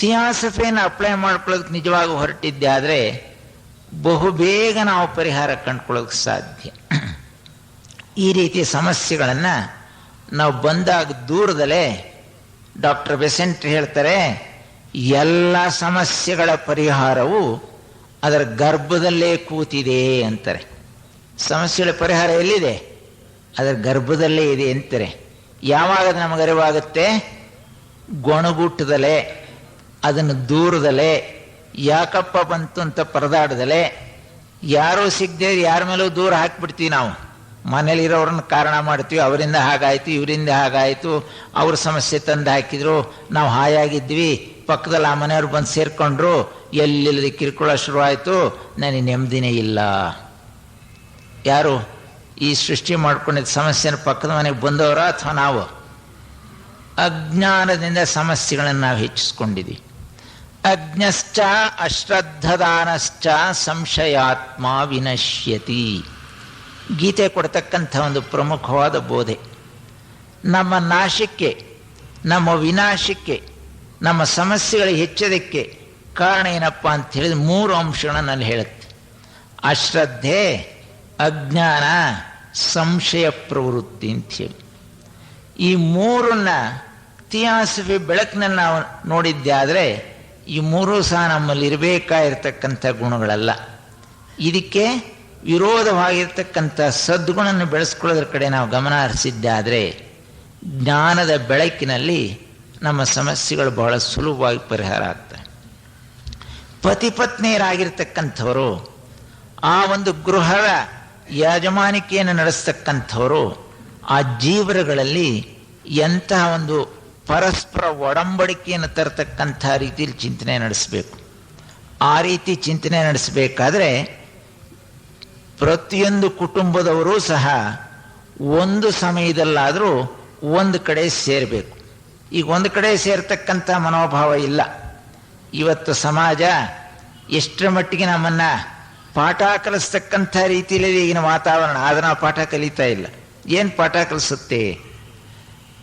Speaker 2: ಥಿಯಾಸಫಿಯನ್ನು ಅಪ್ಲೈ ಮಾಡ್ಕೊಳ್ಳೋದಕ್ಕೆ ನಿಜವಾಗಿ ಹೊರಟಿದ್ದೆ ಆದರೆ ಬಹುಬೇಗ ನಾವು ಪರಿಹಾರ ಕಂಡುಕೊಳ್ಳೋಕೆ ಸಾಧ್ಯ. ಈ ರೀತಿಯ ಸಮಸ್ಯೆಗಳನ್ನು ನಾವು ಬಂದಾಗ ದೂರದಲ್ಲೇ ಡಾಕ್ಟರ್ ಬೆಸೆಂಟ್ ಹೇಳ್ತಾರೆ, ಎಲ್ಲ ಸಮಸ್ಯೆಗಳ ಪರಿಹಾರವು ಅದರ ಗರ್ಭದಲ್ಲೇ ಕೂತಿದೆ ಅಂತಾರೆ. ಸಮಸ್ಯೆಗಳ ಪರಿಹಾರ ಎಲ್ಲಿದೆ? ಅದರ ಗರ್ಭದಲ್ಲೇ ಇದೆ ಅಂತಾರೆ ಯಾವಾಗ ನಮಗೆ ಅರಿವಾಗುತ್ತೆ? ಗೊಣಗುಟ್ಟದಲೆ, ಅದನ್ನು ದೂರದಲೆ, ಯಾಕಪ್ಪ ಬಂತು ಅಂತ ಪರದಾಡದಲೆ. ಯಾರೂ ಸಿಗದೆ ಯಾರ ಮೇಲೂ ದೂರ ಹಾಕ್ಬಿಡ್ತೀವಿ ನಾವು. ಮನೇಲಿರೋರನ್ನ ಕಾರಣ ಮಾಡ್ತೀವಿ, ಅವರಿಂದ ಹಾಗಾಯಿತು, ಇವರಿಂದ ಹಾಗಾಯಿತು, ಅವ್ರ ಸಮಸ್ಯೆ ತಂದು ಹಾಕಿದ್ರು, ನಾವು ಹಾಯಾಗಿದ್ವಿ, ಪಕ್ಕದಲ್ಲಿ ಆ ಮನೆಯವ್ರು ಬಂದು ಸೇರ್ಕೊಂಡ್ರು, ಎಲ್ಲಿಲ್ಲದೆ ಕಿರ್ಕೊಳ್ಳೋ ಶುರುವಾಯಿತು, ನನಗೆ ನೆಮ್ಮದಿನೇ ಇಲ್ಲ. ಯಾರು ಈ ಸೃಷ್ಟಿ ಮಾಡ್ಕೊಂಡಿದ್ದ ಸಮಸ್ಯೆನ ಪಕ್ಕದ ಮನೆಗೆ ಬಂದವರ ಅಥವಾ ನಾವು? ಅಜ್ಞಾನದಿಂದ ಸಮಸ್ಯೆಗಳನ್ನು ನಾವು ಹೆಚ್ಚಿಸ್ಕೊಂಡಿದ್ದೀವಿ ಅಜ್ಞಶ್ಚ, ಅಶ್ರದ್ಧದಾನಶ್ಚ, ಸಂಶಯಾತ್ಮ ವಿನಶ್ಯತಿ. ಗೀತೆ ಕೊಡ್ತಕ್ಕಂಥ ಒಂದು ಪ್ರಮುಖವಾದ ಬೋಧೆ. ನಮ್ಮ ನಾಶಕ್ಕೆ, ನಮ್ಮ ವಿನಾಶಕ್ಕೆ, ನಮ್ಮ ಸಮಸ್ಯೆಗಳು ಹೆಚ್ಚೋದಕ್ಕೆ ಕಾರಣ ಏನಪ್ಪ ಅಂತ ಹೇಳಿದ ಮೂರು ಅಂಶಗಳನ್ನು ಅಲ್ಲಿ ಹೇಳುತ್ತೆ. ಅಶ್ರದ್ಧೆ ಅಜ್ಞಾನ ಸಂಶಯ ಪ್ರವೃತ್ತಿ ಅಂತ ಹೇಳಿ ಈ ಮೂರನ್ನ ಥಿಯಾಸಫಿ ಬೆಳಕಿನ ನಾವು ನೋಡಿದ್ದೆ ಆದರೆ ಈ ಮೂರೂ ಸಹ ನಮ್ಮಲ್ಲಿ ಇರಬೇಕಾಗಿರ್ತಕ್ಕಂಥ ಗುಣಗಳಲ್ಲ. ಇದಕ್ಕೆ ವಿರೋಧವಾಗಿರ್ತಕ್ಕಂಥ ಸದ್ಗುಣನ ಬೆಳೆಸ್ಕೊಳ್ಳೋದ್ರ ಕಡೆ ನಾವು ಗಮನ ಹರಿಸಿದ್ದಾದರೆ ಜ್ಞಾನದ ಬೆಳಕಿನಲ್ಲಿ ನಮ್ಮ ಸಮಸ್ಯೆಗಳು ಬಹಳ ಸುಲಭವಾಗಿ ಪರಿಹಾರ ಆಗ್ತವೆ. ಪತಿಪತ್ನಿಯರಾಗಿರ್ತಕ್ಕಂಥವರು ಆ ಒಂದು ಗೃಹದ ಯಾಜಮಾನಿಕೆಯನ್ನು ನಡೆಸ್ತಕ್ಕಂಥವರು ಆ ಜೀವರಗಳಲ್ಲಿ ಎಂತಹ ಒಂದು ಪರಸ್ಪರ ಒಡಂಬಡಿಕೆಯನ್ನು ತರತಕ್ಕಂಥ ರೀತಿಯಲ್ಲಿ ಚಿಂತನೆ ನಡೆಸಬೇಕು. ಆ ರೀತಿ ಚಿಂತನೆ ನಡೆಸಬೇಕಾದ್ರೆ ಪ್ರತಿಯೊಂದು ಕುಟುಂಬದವರು ಸಹ ಒಂದು ಸಮಯದಲ್ಲಾದರೂ ಒಂದು ಕಡೆ ಸೇರಬೇಕು. ಈಗ ಒಂದು ಕಡೆ ಸೇರ್ತಕ್ಕಂಥ ಮನೋಭಾವ ಇಲ್ಲ. ಇವತ್ತು ಸಮಾಜ ಎಷ್ಟರ ಮಟ್ಟಿಗೆ ನಮ್ಮನ್ನು ಪಾಠ ಕಲಿಸ್ತಕ್ಕಂಥ ರೀತಿಯಲ್ಲಿ ಈಗಿನ ವಾತಾವರಣ, ಆದರೆ ನಾವು ಪಾಠ ಕಲಿತಾ ಇಲ್ಲ. ಏನು ಪಾಠ ಕಲಿಸುತ್ತೆ?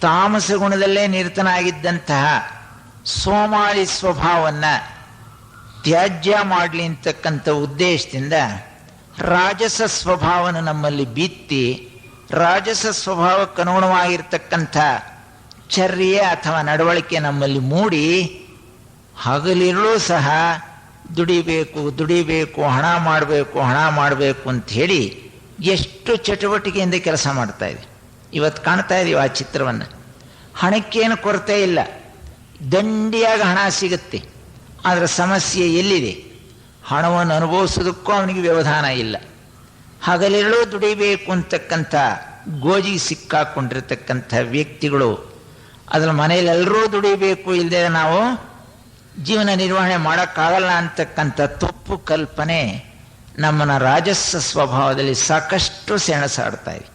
Speaker 2: ತಾಮಸ ಗುಣದಲ್ಲೇ ನಿರತನಾಗಿದ್ದಂತಹ ಸೋಮಾರಿ ಸ್ವಭಾವವನ್ನು ತ್ಯಾಜ್ಯ ಮಾಡಲಿ ಅಂತಕ್ಕಂಥ ಉದ್ದೇಶದಿಂದ ರಾಜಸ ಸ್ವಭಾವನ ನಮ್ಮಲ್ಲಿ ಬಿತ್ತಿ, ರಾಜಸ ಸ್ವಭಾವಕ್ಕೆ ಅನುಗುಣವಾಗಿರ್ತಕ್ಕಂಥ ಚರ್ಯೆ ಅಥವಾ ನಡವಳಿಕೆ ನಮ್ಮಲ್ಲಿ ಮೂಡಿ ಹಗಲಿರುಳು ಸಹ ದುಡಿಬೇಕು ದುಡಿಬೇಕು, ಹಣ ಮಾಡಬೇಕು ಹಣ ಮಾಡಬೇಕು ಅಂತ ಹೇಳಿ ಎಷ್ಟು ಚಟುವಟಿಕೆಯಿಂದ ಕೆಲಸ ಮಾಡ್ತಾ ಇದೆ ಇವತ್ತು ಕಾಣ್ತಾ ಇದೀವಿ ಆ ಚಿತ್ರವನ್ನು. ಹಣಕ್ಕೇನು ಕೊರತೆ ಇಲ್ಲ. ದಂಡಿಯಾಗಿ ಹಣ ಸಿಗುತ್ತೆ. ಅದರ ಸಮಸ್ಯೆ ಎಲ್ಲಿದೆ? ಹಣವನ್ನು ಅನುಭವಿಸೋದಕ್ಕೂ ಅವನಿಗೆ ವ್ಯವಧಾನ ಇಲ್ಲ. ಹಗಲಿರಳು ದುಡಿಬೇಕು ಅಂತಕ್ಕಂಥ ಗೋಜಿಗೆ ಸಿಕ್ಕಾಕೊಂಡಿರ್ತಕ್ಕಂಥ ವ್ಯಕ್ತಿಗಳು ಅದರ ಮನೆಯಲ್ಲೆಲ್ಲರೂ ದುಡಿಬೇಕು ಇಲ್ಲದೆ ನಾವು ಜೀವನ ನಿರ್ವಹಣೆ ಮಾಡೋಕ್ಕಾಗಲ್ಲ ಅಂತಕ್ಕಂಥ ತಪ್ಪು ಕಲ್ಪನೆ ನಮ್ಮನ್ನ ರಾಜಸ್ಸ ಸ್ವಭಾವದಲ್ಲಿ ಸಾಕಷ್ಟು ಸೆಣಸಾಡ್ತಾ ಇದೆ.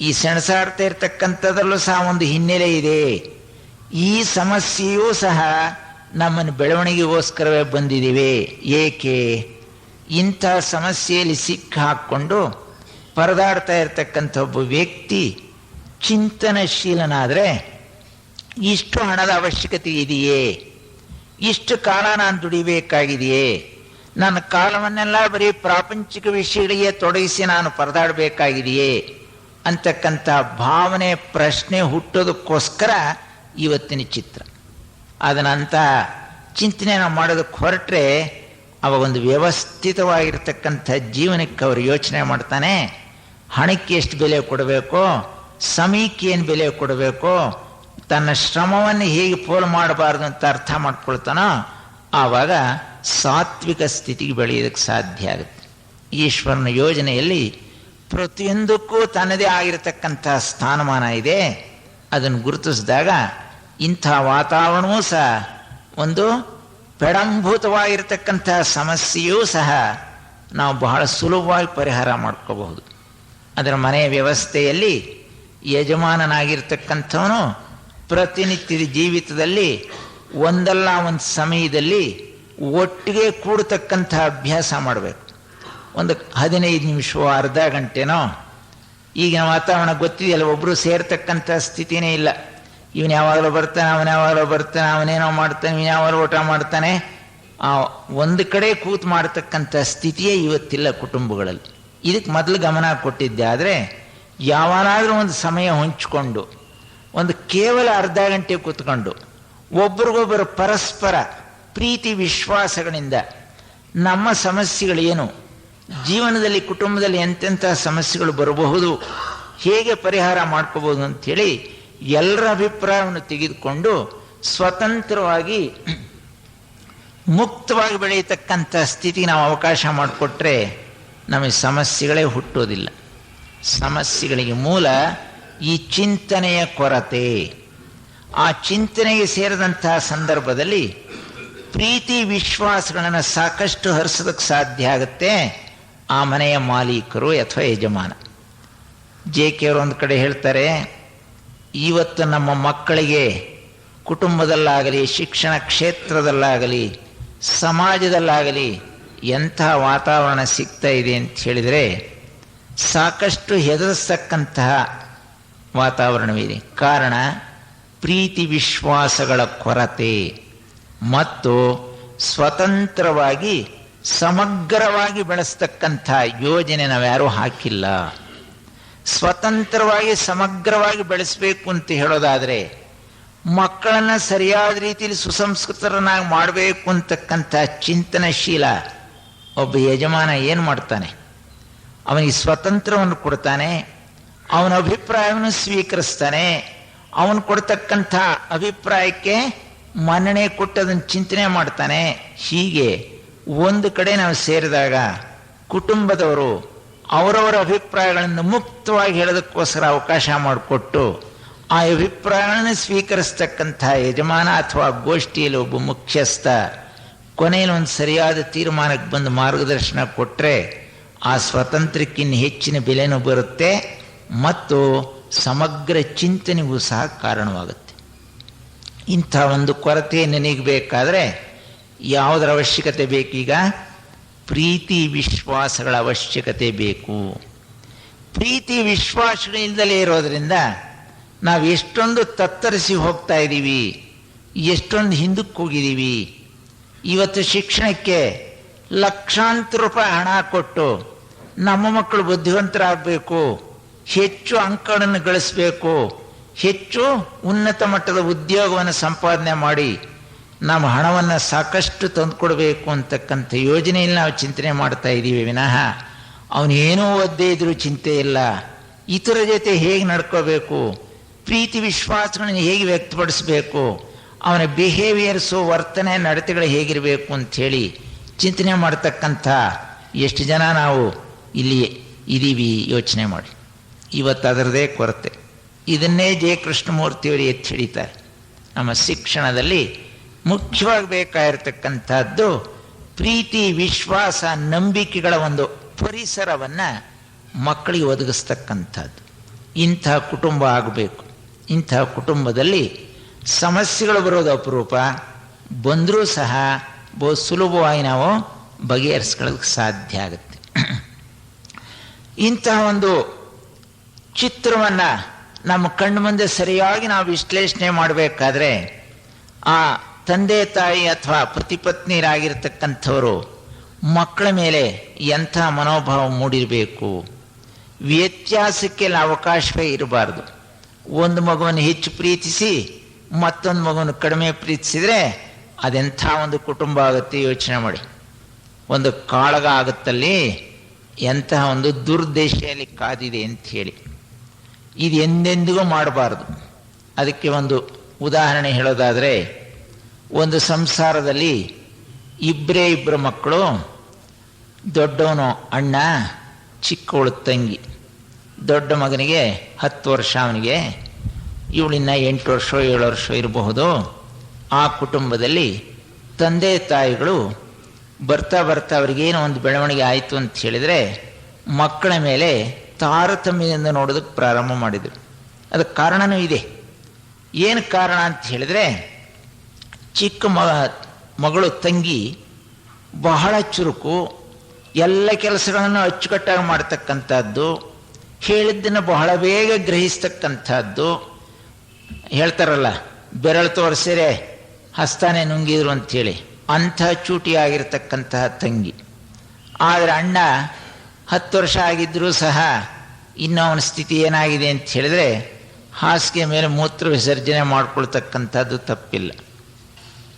Speaker 2: ಈ ಸೆಣಸಾಡ್ತಾ ಇರ್ತಕ್ಕಂಥದ್ರಲ್ಲೂ ಸಹ ಒಂದು ಹಿನ್ನೆಲೆ ಇದೆ. ಈ ಸಮಸ್ಯೆಯೂ ಸಹ ನಮ್ಮನ್ನು ಬೆಳವಣಿಗೆಗೋಸ್ಕರವೇ ಬಂದಿದ್ದೀವಿ ಏಕೆ? ಇಂಥ ಸಮಸ್ಯೆಯಲ್ಲಿ ಸಿಕ್ಕ ಹಾಕ್ಕೊಂಡು ಪರದಾಡ್ತಾ ಇರತಕ್ಕಂಥ ಒಬ್ಬ ವ್ಯಕ್ತಿ ಚಿಂತನಶೀಲನಾದರೆ ಇಷ್ಟು ಹಣದ ಅವಶ್ಯಕತೆ ಇದೆಯೇ? ಇಷ್ಟು ಕಾಲ ನಾನು ದುಡಿಬೇಕಾಗಿದೆಯೇ? ನನ್ನ ಕಾಲವನ್ನೆಲ್ಲ ಬರೀ ಪ್ರಾಪಂಚಿಕ ವಿಷಯಗಳಿಗೆ ತೊಡಗಿಸಿ ನಾನು ಪರದಾಡಬೇಕಾಗಿದೆಯೇ? ಅಂತಕ್ಕಂಥ ಭಾವನೆ, ಪ್ರಶ್ನೆ ಹುಟ್ಟೋದಕ್ಕೋಸ್ಕರ ಇವತ್ತಿನ ಚಿತ್ರ. ಅದನ್ನಂಥ ಚಿಂತನೆ ನಾವು ಮಾಡೋದಕ್ಕೆ ಹೊರಟ್ರೆ ಒಂದು ವ್ಯವಸ್ಥಿತವಾಗಿರ್ತಕ್ಕಂಥ ಜೀವನಕ್ಕೆ ಅವರು ಯೋಚನೆ ಮಾಡ್ತಾನೆ. ಹಣಕ್ಕೆ ಎಷ್ಟು ಬೆಲೆ ಕೊಡಬೇಕೋ, ಸಮಯಕ್ಕೆ ಏನು ಬೆಲೆ ಕೊಡಬೇಕು ತನ್ನ ಶ್ರಮವನ್ನು ಹೇಗೆ ಪೋಲು ಮಾಡಬಾರ್ದು ಅಂತ ಅರ್ಥ ಮಾಡ್ಕೊಳ್ತಾನೋ ಆವಾಗ ಸಾತ್ವಿಕ ಸ್ಥಿತಿಗೆ ಬೆಳೆಯೋದಕ್ಕೆ ಸಾಧ್ಯ ಆಗುತ್ತೆ. ಈಶ್ವರನ ಯೋಜನೆಯಲ್ಲಿ ಪ್ರತಿಯೊಂದಕ್ಕೂ ತನ್ನದೇ ಆಗಿರತಕ್ಕಂಥ ಸ್ಥಾನಮಾನ ಇದೆ. ಅದನ್ನು ಗುರುತಿಸಿದಾಗ ಇಂಥ ವಾತಾವರಣವೂ ಸಹ ಒಂದು ಪೆಡಂಭೂತವಾಗಿರತಕ್ಕಂಥ ಸಮಸ್ಯೆಯೂ ಸಹ ನಾವು ಬಹಳ ಸುಲಭವಾಗಿ ಪರಿಹಾರ ಮಾಡ್ಕೋಬಹುದು. ಅದರ ಮನೆಯ ವ್ಯವಸ್ಥೆಯಲ್ಲಿ ಯಜಮಾನನಾಗಿರ್ತಕ್ಕಂಥವನು ಪ್ರತಿನಿತ್ಯದ ಜೀವಿತದಲ್ಲಿ ಒಂದಲ್ಲ ಒಂದು ಸಮಯದಲ್ಲಿ ಒಟ್ಟಿಗೆ ಕೂಡತಕ್ಕಂಥ ಅಭ್ಯಾಸ ಮಾಡಬೇಕು. ಒಂದು ಹದಿನೈದು ನಿಮಿಷವೋ ಅರ್ಧ ಗಂಟೆನೋ, ಈಗಿನ ವಾತಾವರಣ ಗೊತ್ತಿದೆಯಲ್ಲ ಒಬ್ಬರು ಸೇರ್ತಕ್ಕಂಥ ಸ್ಥಿತಿನೇ ಇಲ್ಲ. ಇವನು ಯಾವಾಗಲೂ ಬರ್ತಾನೆ, ಅವನು ಯಾವಾಗಲೂ ಬರ್ತಾನೆ, ಅವನೇನೋ ಮಾಡ್ತಾನೆ, ಇವನು ಯಾವಾಗಲೂ ಊಟ ಮಾಡ್ತಾನೆ. ಆ ಒಂದು ಕಡೆ ಕೂತು ಮಾಡ್ತಕ್ಕಂಥ ಸ್ಥಿತಿಯೇ ಇವತ್ತಿಲ್ಲ ಕುಟುಂಬಗಳಲ್ಲಿ. ಇದಕ್ಕೆ ಮೊದಲು ಗಮನ ಕೊಟ್ಟಿದ್ದೆ, ಆದರೆ ಯಾವನಾದರೂ ಒಂದು ಸಮಯ ಹೊಂಚಿಕೊಂಡು ಒಂದು ಕೇವಲ ಅರ್ಧ ಗಂಟೆ ಕೂತ್ಕೊಂಡು ಒಬ್ರಿಗೊಬ್ಬರು ಪರಸ್ಪರ ಪ್ರೀತಿ ವಿಶ್ವಾಸಗಳಿಂದ ನಮ್ಮ ಸಮಸ್ಯೆಗಳೇನು ಜೀವನದಲ್ಲಿ, ಕುಟುಂಬದಲ್ಲಿ ಎಂತೆಂಥ ಸಮಸ್ಯೆಗಳು ಬರಬಹುದು? ಹೇಗೆ ಪರಿಹಾರ ಮಾಡ್ಕೋಬಹುದು ಅಂಥೇಳಿ ಎಲ್ಲರ ಅಭಿಪ್ರಾಯವನ್ನು ತೆಗೆದುಕೊಂಡು ಸ್ವತಂತ್ರವಾಗಿ ಮುಕ್ತವಾಗಿ ಬೆಳೆಯತಕ್ಕಂಥ ಸ್ಥಿತಿ ನಾವು ಅವಕಾಶ ಮಾಡಿಕೊಟ್ರೆ ನಮಗೆ ಸಮಸ್ಯೆಗಳೇ ಹುಟ್ಟೋದಿಲ್ಲ. ಸಮಸ್ಯೆಗಳಿಗೆ ಮೂಲ ಈ ಚಿಂತನೆಯ ಕೊರತೆ. ಆ ಚಿಂತನೆಗೆ ಸೇರಿದಂತಹ ಸಂದರ್ಭದಲ್ಲಿ ಪ್ರೀತಿ ವಿಶ್ವಾಸಗಳನ್ನು ಸಾಕಷ್ಟು ಹರಿಸೋದಕ್ಕೆ ಸಾಧ್ಯ ಆಗುತ್ತೆ ಆ ಮನೆಯ ಮಾಲೀಕರು ಅಥವಾ ಯಜಮಾನ. ಜೆ ಕೆ ಅವರು ಒಂದು ಕಡೆ ಹೇಳ್ತಾರೆ, ಇವತ್ತು ನಮ್ಮ ಮಕ್ಕಳಿಗೆ ಕುಟುಂಬದಲ್ಲಾಗಲಿ, ಶಿಕ್ಷಣ ಕ್ಷೇತ್ರದಲ್ಲಾಗಲಿ, ಸಮಾಜದಲ್ಲಾಗಲಿ ಎಂಥ ವಾತಾವರಣ ಸಿಗ್ತಾ ಇದೆ ಅಂತ ಹೇಳಿದರೆ, ಸಾಕಷ್ಟು ಹೆದರಿಸ್ತಕ್ಕಂತಹ ವಾತಾವರಣವಿದೆ. ಕಾರಣ, ಪ್ರೀತಿ ವಿಶ್ವಾಸಗಳ ಕೊರತೆ ಮತ್ತು ಸ್ವತಂತ್ರವಾಗಿ ಸಮಗ್ರವಾಗಿ ಬೆಳೆಸ್ತಕ್ಕಂಥ ಯೋಜನೆ ನಾವ್ಯಾರೂ ಹಾಕಿಲ್ಲ. ಸ್ವತಂತ್ರವಾಗಿ ಸಮಗ್ರವಾಗಿ ಬೆಳೆಸಬೇಕು ಅಂತ ಹೇಳೋದಾದರೆ, ಮಕ್ಕಳನ್ನ ಸರಿಯಾದ ರೀತಿಯಲ್ಲಿ ಸುಸಂಸ್ಕೃತರನ್ನಾಗಿ ಮಾಡಬೇಕು ಅಂತಕ್ಕಂಥ ಚಿಂತನಶೀಲ ಒಬ್ಬ ಯಜಮಾನ ಏನು ಮಾಡ್ತಾನೆ? ಅವನಿಗೆ ಸ್ವತಂತ್ರವನ್ನು ಕೊಡ್ತಾನೆ ಅವನ ಅಭಿಪ್ರಾಯವನ್ನು ಸ್ವೀಕರಿಸ್ತಾನೆ. ಅವನು ಕೊಡ್ತಕ್ಕಂಥ ಅಭಿಪ್ರಾಯಕ್ಕೆ ಮನ್ನಣೆ ಕೊಟ್ಟು ಅದನ್ನು ಚಿಂತನೆ ಮಾಡ್ತಾನೆ. ಹೀಗೆ ಒಂದು ಕಡೆ ನಾವು ಸೇರಿದಾಗ ಕುಟುಂಬದವರು ಅವರವರ ಅಭಿಪ್ರಾಯಗಳನ್ನು ಮುಕ್ತವಾಗಿ ಹೇಳೋದಕ್ಕೋಸ್ಕರ ಅವಕಾಶ ಮಾಡಿಕೊಟ್ಟು ಆ ಅಭಿಪ್ರಾಯಗಳನ್ನು ಸ್ವೀಕರಿಸ್ತಕ್ಕಂಥ ಯಜಮಾನ ಅಥವಾ ಗೋಷ್ಠಿಯಲ್ಲಿ ಒಬ್ಬ ಮುಖ್ಯಸ್ಥ ಕೊನೆಯಲ್ಲಿ ಒಂದು ಸರಿಯಾದ ತೀರ್ಮಾನಕ್ಕೆ ಬಂದು ಮಾರ್ಗದರ್ಶನ ಕೊಟ್ಟರೆ ಆ ಸ್ವಾತಂತ್ರ್ಯಕ್ಕಿನ್ನು ಹೆಚ್ಚಿನ ಬೆಲೆನೂ ಬರುತ್ತೆ. ಮತ್ತು ಸಮಗ್ರ ಚಿಂತನೆಗೂ ಸಹ ಕಾರಣವಾಗುತ್ತೆ. ಇಂಥ ಒಂದು ಕೊರತೆ ನನಗೆ ಬೇಕಾದರೆ ಯಾವುದರ ಅವಶ್ಯಕತೆ ಬೇಕೀಗ? ಪ್ರೀತಿ ವಿಶ್ವಾಸಗಳ ಅವಶ್ಯಕತೆ ಬೇಕು. ಪ್ರೀತಿ ವಿಶ್ವಾಸಗಳಿಂದಲೇ ಇರೋದರಿಂದ ನಾವು ಎಷ್ಟೊಂದು ತತ್ತರಿಸಿ ಹೋಗ್ತಾ ಇದ್ದೀವಿ, ಎಷ್ಟೊಂದು ಹಿಂದಕ್ಕೆ ಹೋಗಿದ್ದೀವಿ. ಇವತ್ತು ಶಿಕ್ಷಣಕ್ಕೆ ಲಕ್ಷಾಂತರ ರೂಪಾಯಿ ಹಣ ಕೊಟ್ಟು ನಮ್ಮ ಮಕ್ಕಳು ಬುದ್ಧಿವಂತರಾಗಬೇಕು. ಹೆಚ್ಚು ಅಂಕಗಳನ್ನು ಗಳಿಸಬೇಕು. ಹೆಚ್ಚು ಉನ್ನತ ಮಟ್ಟದ ಉದ್ಯೋಗವನ್ನು ಸಂಪಾದನೆ ಮಾಡಿ ನಮ್ಮ ಹಣವನ್ನು ಸಾಕಷ್ಟು ತಂದುಕೊಡಬೇಕು ಅಂತಕ್ಕಂಥ ಯೋಜನೆಯಲ್ಲಿ ನಾವು ಚಿಂತನೆ ಮಾಡ್ತಾ ಇದ್ದೀವಿ ವಿನಃ. ಅವನು ಒದ್ದೇ ಇದ್ರೂ ಚಿಂತೆ ಇಲ್ಲ. ಇತರ ಜೊತೆ ಹೇಗೆ ನಡ್ಕೋಬೇಕು? ಪ್ರೀತಿ ವಿಶ್ವಾಸಗಳನ್ನು ಹೇಗೆ ವ್ಯಕ್ತಪಡಿಸಬೇಕು? ಅವನ ಬಿಹೇವಿಯರ್ಸು ವರ್ತನೆ ನಡತೆಗಳು ಹೇಗಿರಬೇಕು ಅಂಥೇಳಿ ಚಿಂತನೆ ಮಾಡ್ತಕ್ಕಂಥ ಎಷ್ಟು ಜನ ನಾವು ಇಲ್ಲಿ ಇದ್ದೀವಿ ಯೋಚನೆ ಮಾಡಿ. ಇವತ್ತು ಅದರದೇ ಕೊರತೆ. ಇದನ್ನೇ ಜೆ ಕೃಷ್ಣಮೂರ್ತಿಯವರು ಎತ್ತಿ ಹಿಡಿತಾರೆ. ನಮ್ಮ ಶಿಕ್ಷಣದಲ್ಲಿ ಮುಖ್ಯವಾಗಿ ಬೇಕಾಗಿರ್ತಕ್ಕಂಥದ್ದು ಪ್ರೀತಿ, ವಿಶ್ವಾಸ, ನಂಬಿಕೆಗಳ ಒಂದು ಪರಿಸರವನ್ನು ಮಕ್ಕಳಿಗೆ ಒದಗಿಸ್ತಕ್ಕಂಥದ್ದು. ಇಂಥ ಕುಟುಂಬ ಆಗಬೇಕು. ಇಂಥ ಕುಟುಂಬದಲ್ಲಿ ಸಮಸ್ಯೆಗಳು ಬರೋದು ಅಪರೂಪ. ಬಂದರೂ ಸಹ ಬಹು ಸುಲಭವಾಗಿ ನಾವು ಬಗೆಹರಿಸ್ಕೊಳ್ಳೋದಕ್ಕೆ ಸಾಧ್ಯ ಆಗುತ್ತೆ. ಇಂತಹ ಒಂದು ಚಿತ್ರವನ್ನು ನಮ್ಮ ಕಣ್ಣು ಮುಂದೆ ಸರಿಯಾಗಿ ನಾವು ವಿಶ್ಲೇಷಣೆ ಮಾಡಬೇಕಾದ್ರೆ ಆ ತಂದೆ ತಾಯಿ ಅಥವಾ ಪತಿಪತ್ನಿಯರಾಗಿರ್ತಕ್ಕಂಥವರು ಮಕ್ಕಳ ಮೇಲೆ ಎಂಥ ಮನೋಭಾವ ಮೂಡಿರಬೇಕು? ವ್ಯತ್ಯಾಸಕ್ಕೆ ಅವಕಾಶವೇ ಇರಬಾರ್ದು. ಒಂದು ಮಗುವನ್ನು ಹೆಚ್ಚು ಪ್ರೀತಿಸಿ, ಮತ್ತೊಂದು ಮಗುವನ್ನು ಕಡಿಮೆ ಪ್ರೀತಿಸಿದರೆ ಅದೆಂಥ ಒಂದು ಕುಟುಂಬ ಆಗುತ್ತೆ ಯೋಚನೆ ಮಾಡಿ. ಒಂದು ಕಾಳಗ ಆಗುತ್ತಲ್ಲಿ ಎಂತಹ ಒಂದು ದುರ್ದೇಶೆಯಲ್ಲಿ ಕಾದಿದೆ ಅಂತ ಹೇಳಿ. ಇದು ಎಂದೆಂದಿಗೂ ಮಾಡಬಾರ್ದು. ಅದಕ್ಕೆ ಒಂದು ಉದಾಹರಣೆ ಹೇಳೋದಾದರೆ, ಒಂದು ಸಂಸಾರದಲ್ಲಿ ಇಬ್ಬರೇ ಇಬ್ಬರು ಮಕ್ಕಳು, ದೊಡ್ಡವನು ಅಣ್ಣ ಚಿಕ್ಕವಳು ತಂಗಿ. ದೊಡ್ಡ ಮಗನಿಗೆ ಹತ್ತು ವರ್ಷ ಅವನಿಗೆ, ಇವಳಿನ್ನ ಎಂಟು ವರ್ಷ ಏಳು ವರ್ಷ ಇರಬಹುದು. ಆ ಕುಟುಂಬದಲ್ಲಿ ತಂದೆ ತಾಯಿಗಳು ಬರ್ತಾ ಬರ್ತಾ ಅವ್ರಿಗೇನೋ ಒಂದು ಬೆಳವಣಿಗೆ ಆಯಿತು ಅಂತ ಹೇಳಿದರೆ ಮಕ್ಕಳ ಮೇಲೆ ತಾರತಮ್ಯದಿಂದ ನೋಡೋದಕ್ಕೆ ಪ್ರಾರಂಭ ಮಾಡಿದರು. ಅದಕ್ಕೆ ಕಾರಣನೂ ಇದೆ. ಏನು ಕಾರಣ ಅಂತ ಹೇಳಿದ್ರೆ, ಚಿಕ್ಕ ಮಗ ಮಗಳು, ತಂಗಿ, ಬಹಳ ಚುರುಕು, ಎಲ್ಲ ಕೆಲಸಗಳನ್ನು ಅಚ್ಚುಕಟ್ಟಾಗಿ ಮಾಡ್ತಕ್ಕಂಥದ್ದು, ಹೇಳಿದ್ದನ್ನು ಬಹಳ ಬೇಗ ಗ್ರಹಿಸ್ತಕ್ಕಂಥದ್ದು. ಹೇಳ್ತಾರಲ್ಲ, ಬೆರಳು ತೋರಿಸಿರೆ ಹಸ್ತಾನೆ ನುಂಗಿದ್ರು ಅಂಥೇಳಿ. ಅಂಥ ಚೂಟಿಯಾಗಿರ್ತಕ್ಕಂತಹ ತಂಗಿ. ಆದರೆ ಅಣ್ಣ ಹತ್ತು ವರ್ಷ ಆಗಿದ್ದರೂ ಸಹ ಇನ್ನೂ ಅವನ ಸ್ಥಿತಿ ಏನಾಗಿದೆ ಅಂತ ಹೇಳಿದ್ರೆ ಹಾಸಿಗೆ ಮೇಲೆ ಮೂತ್ರ ವಿಸರ್ಜನೆ ಮಾಡ್ಕೊಳ್ತಕ್ಕಂಥದ್ದು ತಪ್ಪಿಲ್ಲ.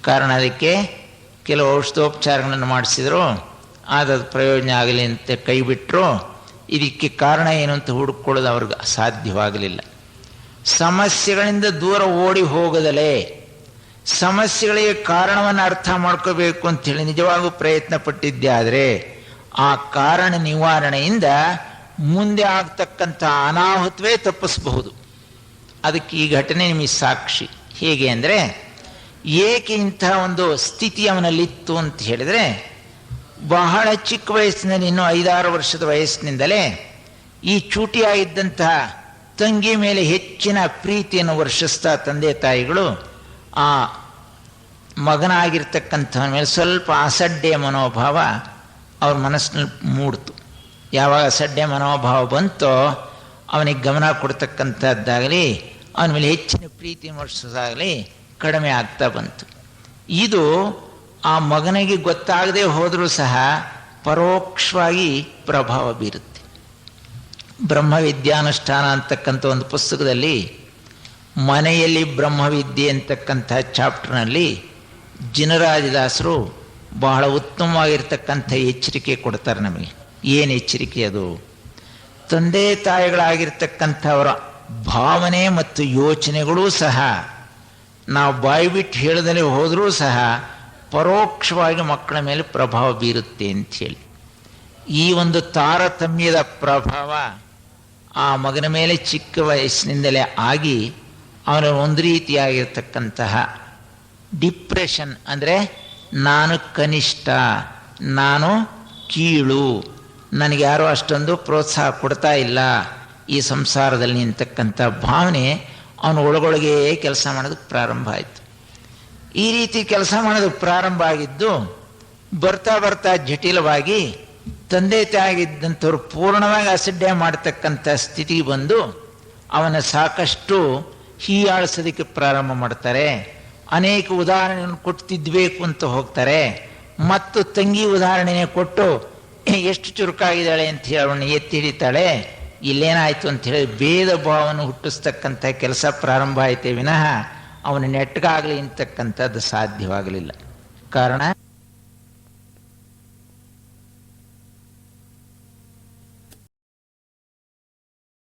Speaker 2: ಕಾರಣ ಅದಕ್ಕೆ ಕೆಲವು ಔಷಧೋಪಚಾರಗಳನ್ನು ಮಾಡಿಸಿದ್ರು ಅದು ಪ್ರಯೋಜನ ಆಗಲಿ ಅಂತ ಕೈಬಿಟ್ಟರು ಇದಕ್ಕೆ ಕಾರಣ ಏನು ಅಂತ ಹುಡುಕೊಳ್ಳೋದು ಅವ್ರಿಗೆ ಸಾಧ್ಯವಾಗಲಿಲ್ಲ ಸಮಸ್ಯೆಗಳಿಂದ ದೂರ ಓಡಿ ಹೋಗದಲೇ ಸಮಸ್ಯೆಗಳಿಗೆ ಕಾರಣವನ್ನು ಅರ್ಥ ಮಾಡ್ಕೋಬೇಕು ಅಂತೇಳಿ ನಿಜವಾಗೂ ಪ್ರಯತ್ನ ಪಟ್ಟಿದ್ದೆ ಆದರೆ ಆ ಕಾರಣ ನಿವಾರಣೆಯಿಂದ ಮುಂದೆ ಆಗ್ತಕ್ಕಂಥ ಅನಾಹುತವೇ ತಪ್ಪಿಸಬಹುದು. ಅದಕ್ಕೆ ಈ ಘಟನೆ ನಿಮಗೆ ಸಾಕ್ಷಿ. ಹೇಗೆ ಅಂದರೆ, ಏಕೆ ಇಂತಹ ಒಂದು ಸ್ಥಿತಿ ಅವನಲ್ಲಿತ್ತು ಅಂತ ಹೇಳಿದರೆ, ಬಹಳ ಚಿಕ್ಕ ವಯಸ್ಸಿನಲ್ಲಿ, ಇನ್ನೂ ಐದಾರು ವರ್ಷದ ವಯಸ್ಸಿನಿಂದಲೇ ಈ ಚೂಟಿಯಾಗಿದ್ದಂತಹ ತಂಗಿ ಮೇಲೆ ಹೆಚ್ಚಿನ ಪ್ರೀತಿಯನ್ನು ವರ್ಷಿಸ್ತಾ ತಂದೆ ತಾಯಿಗಳು, ಆ ಮಗನಾಗಿರ್ತಕ್ಕಂಥವನ ಮೇಲೆ ಸ್ವಲ್ಪ ಅಸಡ್ಡೆಯ ಮನೋಭಾವ ಅವ್ರ ಮನಸ್ಸಿನಲ್ಲಿ ಮೂಡ್ತು. ಯಾವಾಗ ಸಡ್ಡೆ ಮನೋಭಾವ ಬಂತೋ ಅವನಿಗೆ ಗಮನ ಕೊಡ್ತಕ್ಕಂಥದ್ದಾಗಲಿ, ಅವನ ಮೇಲೆ ಹೆಚ್ಚಿನ ಪ್ರೀತಿ ವರ್ಷದಾಗಲಿ ಕಡಿಮೆ ಆಗ್ತಾ ಬಂತು. ಇದು ಆ ಮಗನಿಗೆ ಗೊತ್ತಾಗದೇ ಹೋದರೂ ಸಹ ಪರೋಕ್ಷವಾಗಿ ಪ್ರಭಾವ ಬೀರುತ್ತೆ. ಬ್ರಹ್ಮವಿದ್ಯಾನುಷ್ಠಾನ ಅಂತಕ್ಕಂಥ ಒಂದು ಪುಸ್ತಕದಲ್ಲಿ ಮನೆಯಲ್ಲಿ ಬ್ರಹ್ಮವಿದ್ಯೆ ಅಂತಕ್ಕಂಥ ಚಾಪ್ಟರ್ನಲ್ಲಿ ಜಿನರಾಜದಾಸರು ಬಹಳ ಉತ್ತಮವಾಗಿರ್ತಕ್ಕಂಥ ಎಚ್ಚರಿಕೆ ಕೊಡ್ತಾರೆ ನಮಗೆ. ಏನು ಎಚ್ಚರಿಕೆ ಅದು? ತಂದೆ ತಾಯಿಗಳಾಗಿರ್ತಕ್ಕಂಥವರ ಭಾವನೆ ಮತ್ತು ಯೋಚನೆಗಳೂ ಸಹ, ನಾವು ಬಾಯ್ಬಿಟ್ಟು ಬಿಟ್ಟು ಹೇಳದಲ್ಲೇ ಹೋದರೂ ಸಹ ಪರೋಕ್ಷವಾಗಿ ಮಕ್ಕಳ ಮೇಲೆ ಪ್ರಭಾವ ಬೀರುತ್ತೆ ಅಂಥೇಳಿ ಈ ಒಂದು ತಾರತಮ್ಯದ ಪ್ರಭಾವ ಆ ಮಗನ ಮೇಲೆ ಚಿಕ್ಕ ವಯಸ್ಸಿನಿಂದಲೇ ಆಗಿ ಅವನ ಒಂದು ರೀತಿಯಾಗಿರ್ತಕ್ಕಂತಹ ಡಿಪ್ರೆಷನ್ ಅಂದರೆ ನಾನು ಕನಿಷ್ಠ, ನಾನು ಕೀಳು. ನನಗೆ ಯಾರೂ ಅಷ್ಟೊಂದು ಪ್ರೋತ್ಸಾಹ ಕೊಡ್ತಾ ಇಲ್ಲ. ಈ ಸಂಸಾರದಲ್ಲಿ ನಿಂತಕ್ಕಂಥ ಭಾವನೆ ಅವನ ಒಳಗೊಳಗೆ ಕೆಲಸ ಮಾಡೋದಕ್ಕೆ ಪ್ರಾರಂಭ ಆಯಿತು. ಈ ರೀತಿ ಕೆಲಸ ಮಾಡೋದಕ್ಕೆ ಪ್ರಾರಂಭ ಆಗಿದ್ದು, ಬರ್ತಾ ಬರ್ತಾ ಜಟಿಲವಾಗಿ ತಂದೆ ತಾಯಿಗಿದ್ದಂಥವ್ರು ಪೂರ್ಣವಾಗಿ ಅಸಡ್ಡೆ ಮಾಡತಕ್ಕಂಥ ಸ್ಥಿತಿಗೆ ಬಂದು ಅವನ ಸಾಕಷ್ಟು ಹೀಯಾಳಿಸೋದಕ್ಕೆ ಪ್ರಾರಂಭ ಮಾಡ್ತಾರೆ. ಅನೇಕ ಉದಾಹರಣೆಗಳನ್ನು ಕೊಡ್ತಿದ್ಬೇಕು ಅಂತ ಹೋಗ್ತಾರೆ. ಮತ್ತು ತಂಗಿ ಉದಾಹರಣೆನೇ ಕೊಟ್ಟು ಎಷ್ಟು ಚುರುಕಾಗಿದ್ದಾಳೆ? ಅಂತ ಹೇಳಿ ಅವಳನ್ನ ಎತ್ತಿ ಹಿಡಿತಾಳೆ. ಇಲ್ಲೇನಾಯಿತು ಅಂತ ಹೇಳಿ ಭೇದ ಭಾವವನ್ನು ಹುಟ್ಟಿಸ್ತಕ್ಕಂಥ ಕೆಲಸ ಪ್ರಾರಂಭ ಆಯಿತೇ ವಿನಃ ಅವನು ನೆಟ್ಟಗಾಗಲಿ ಅಂತಕ್ಕಂಥದ್ದು ಸಾಧ್ಯವಾಗಲಿಲ್ಲ. ಕಾರಣ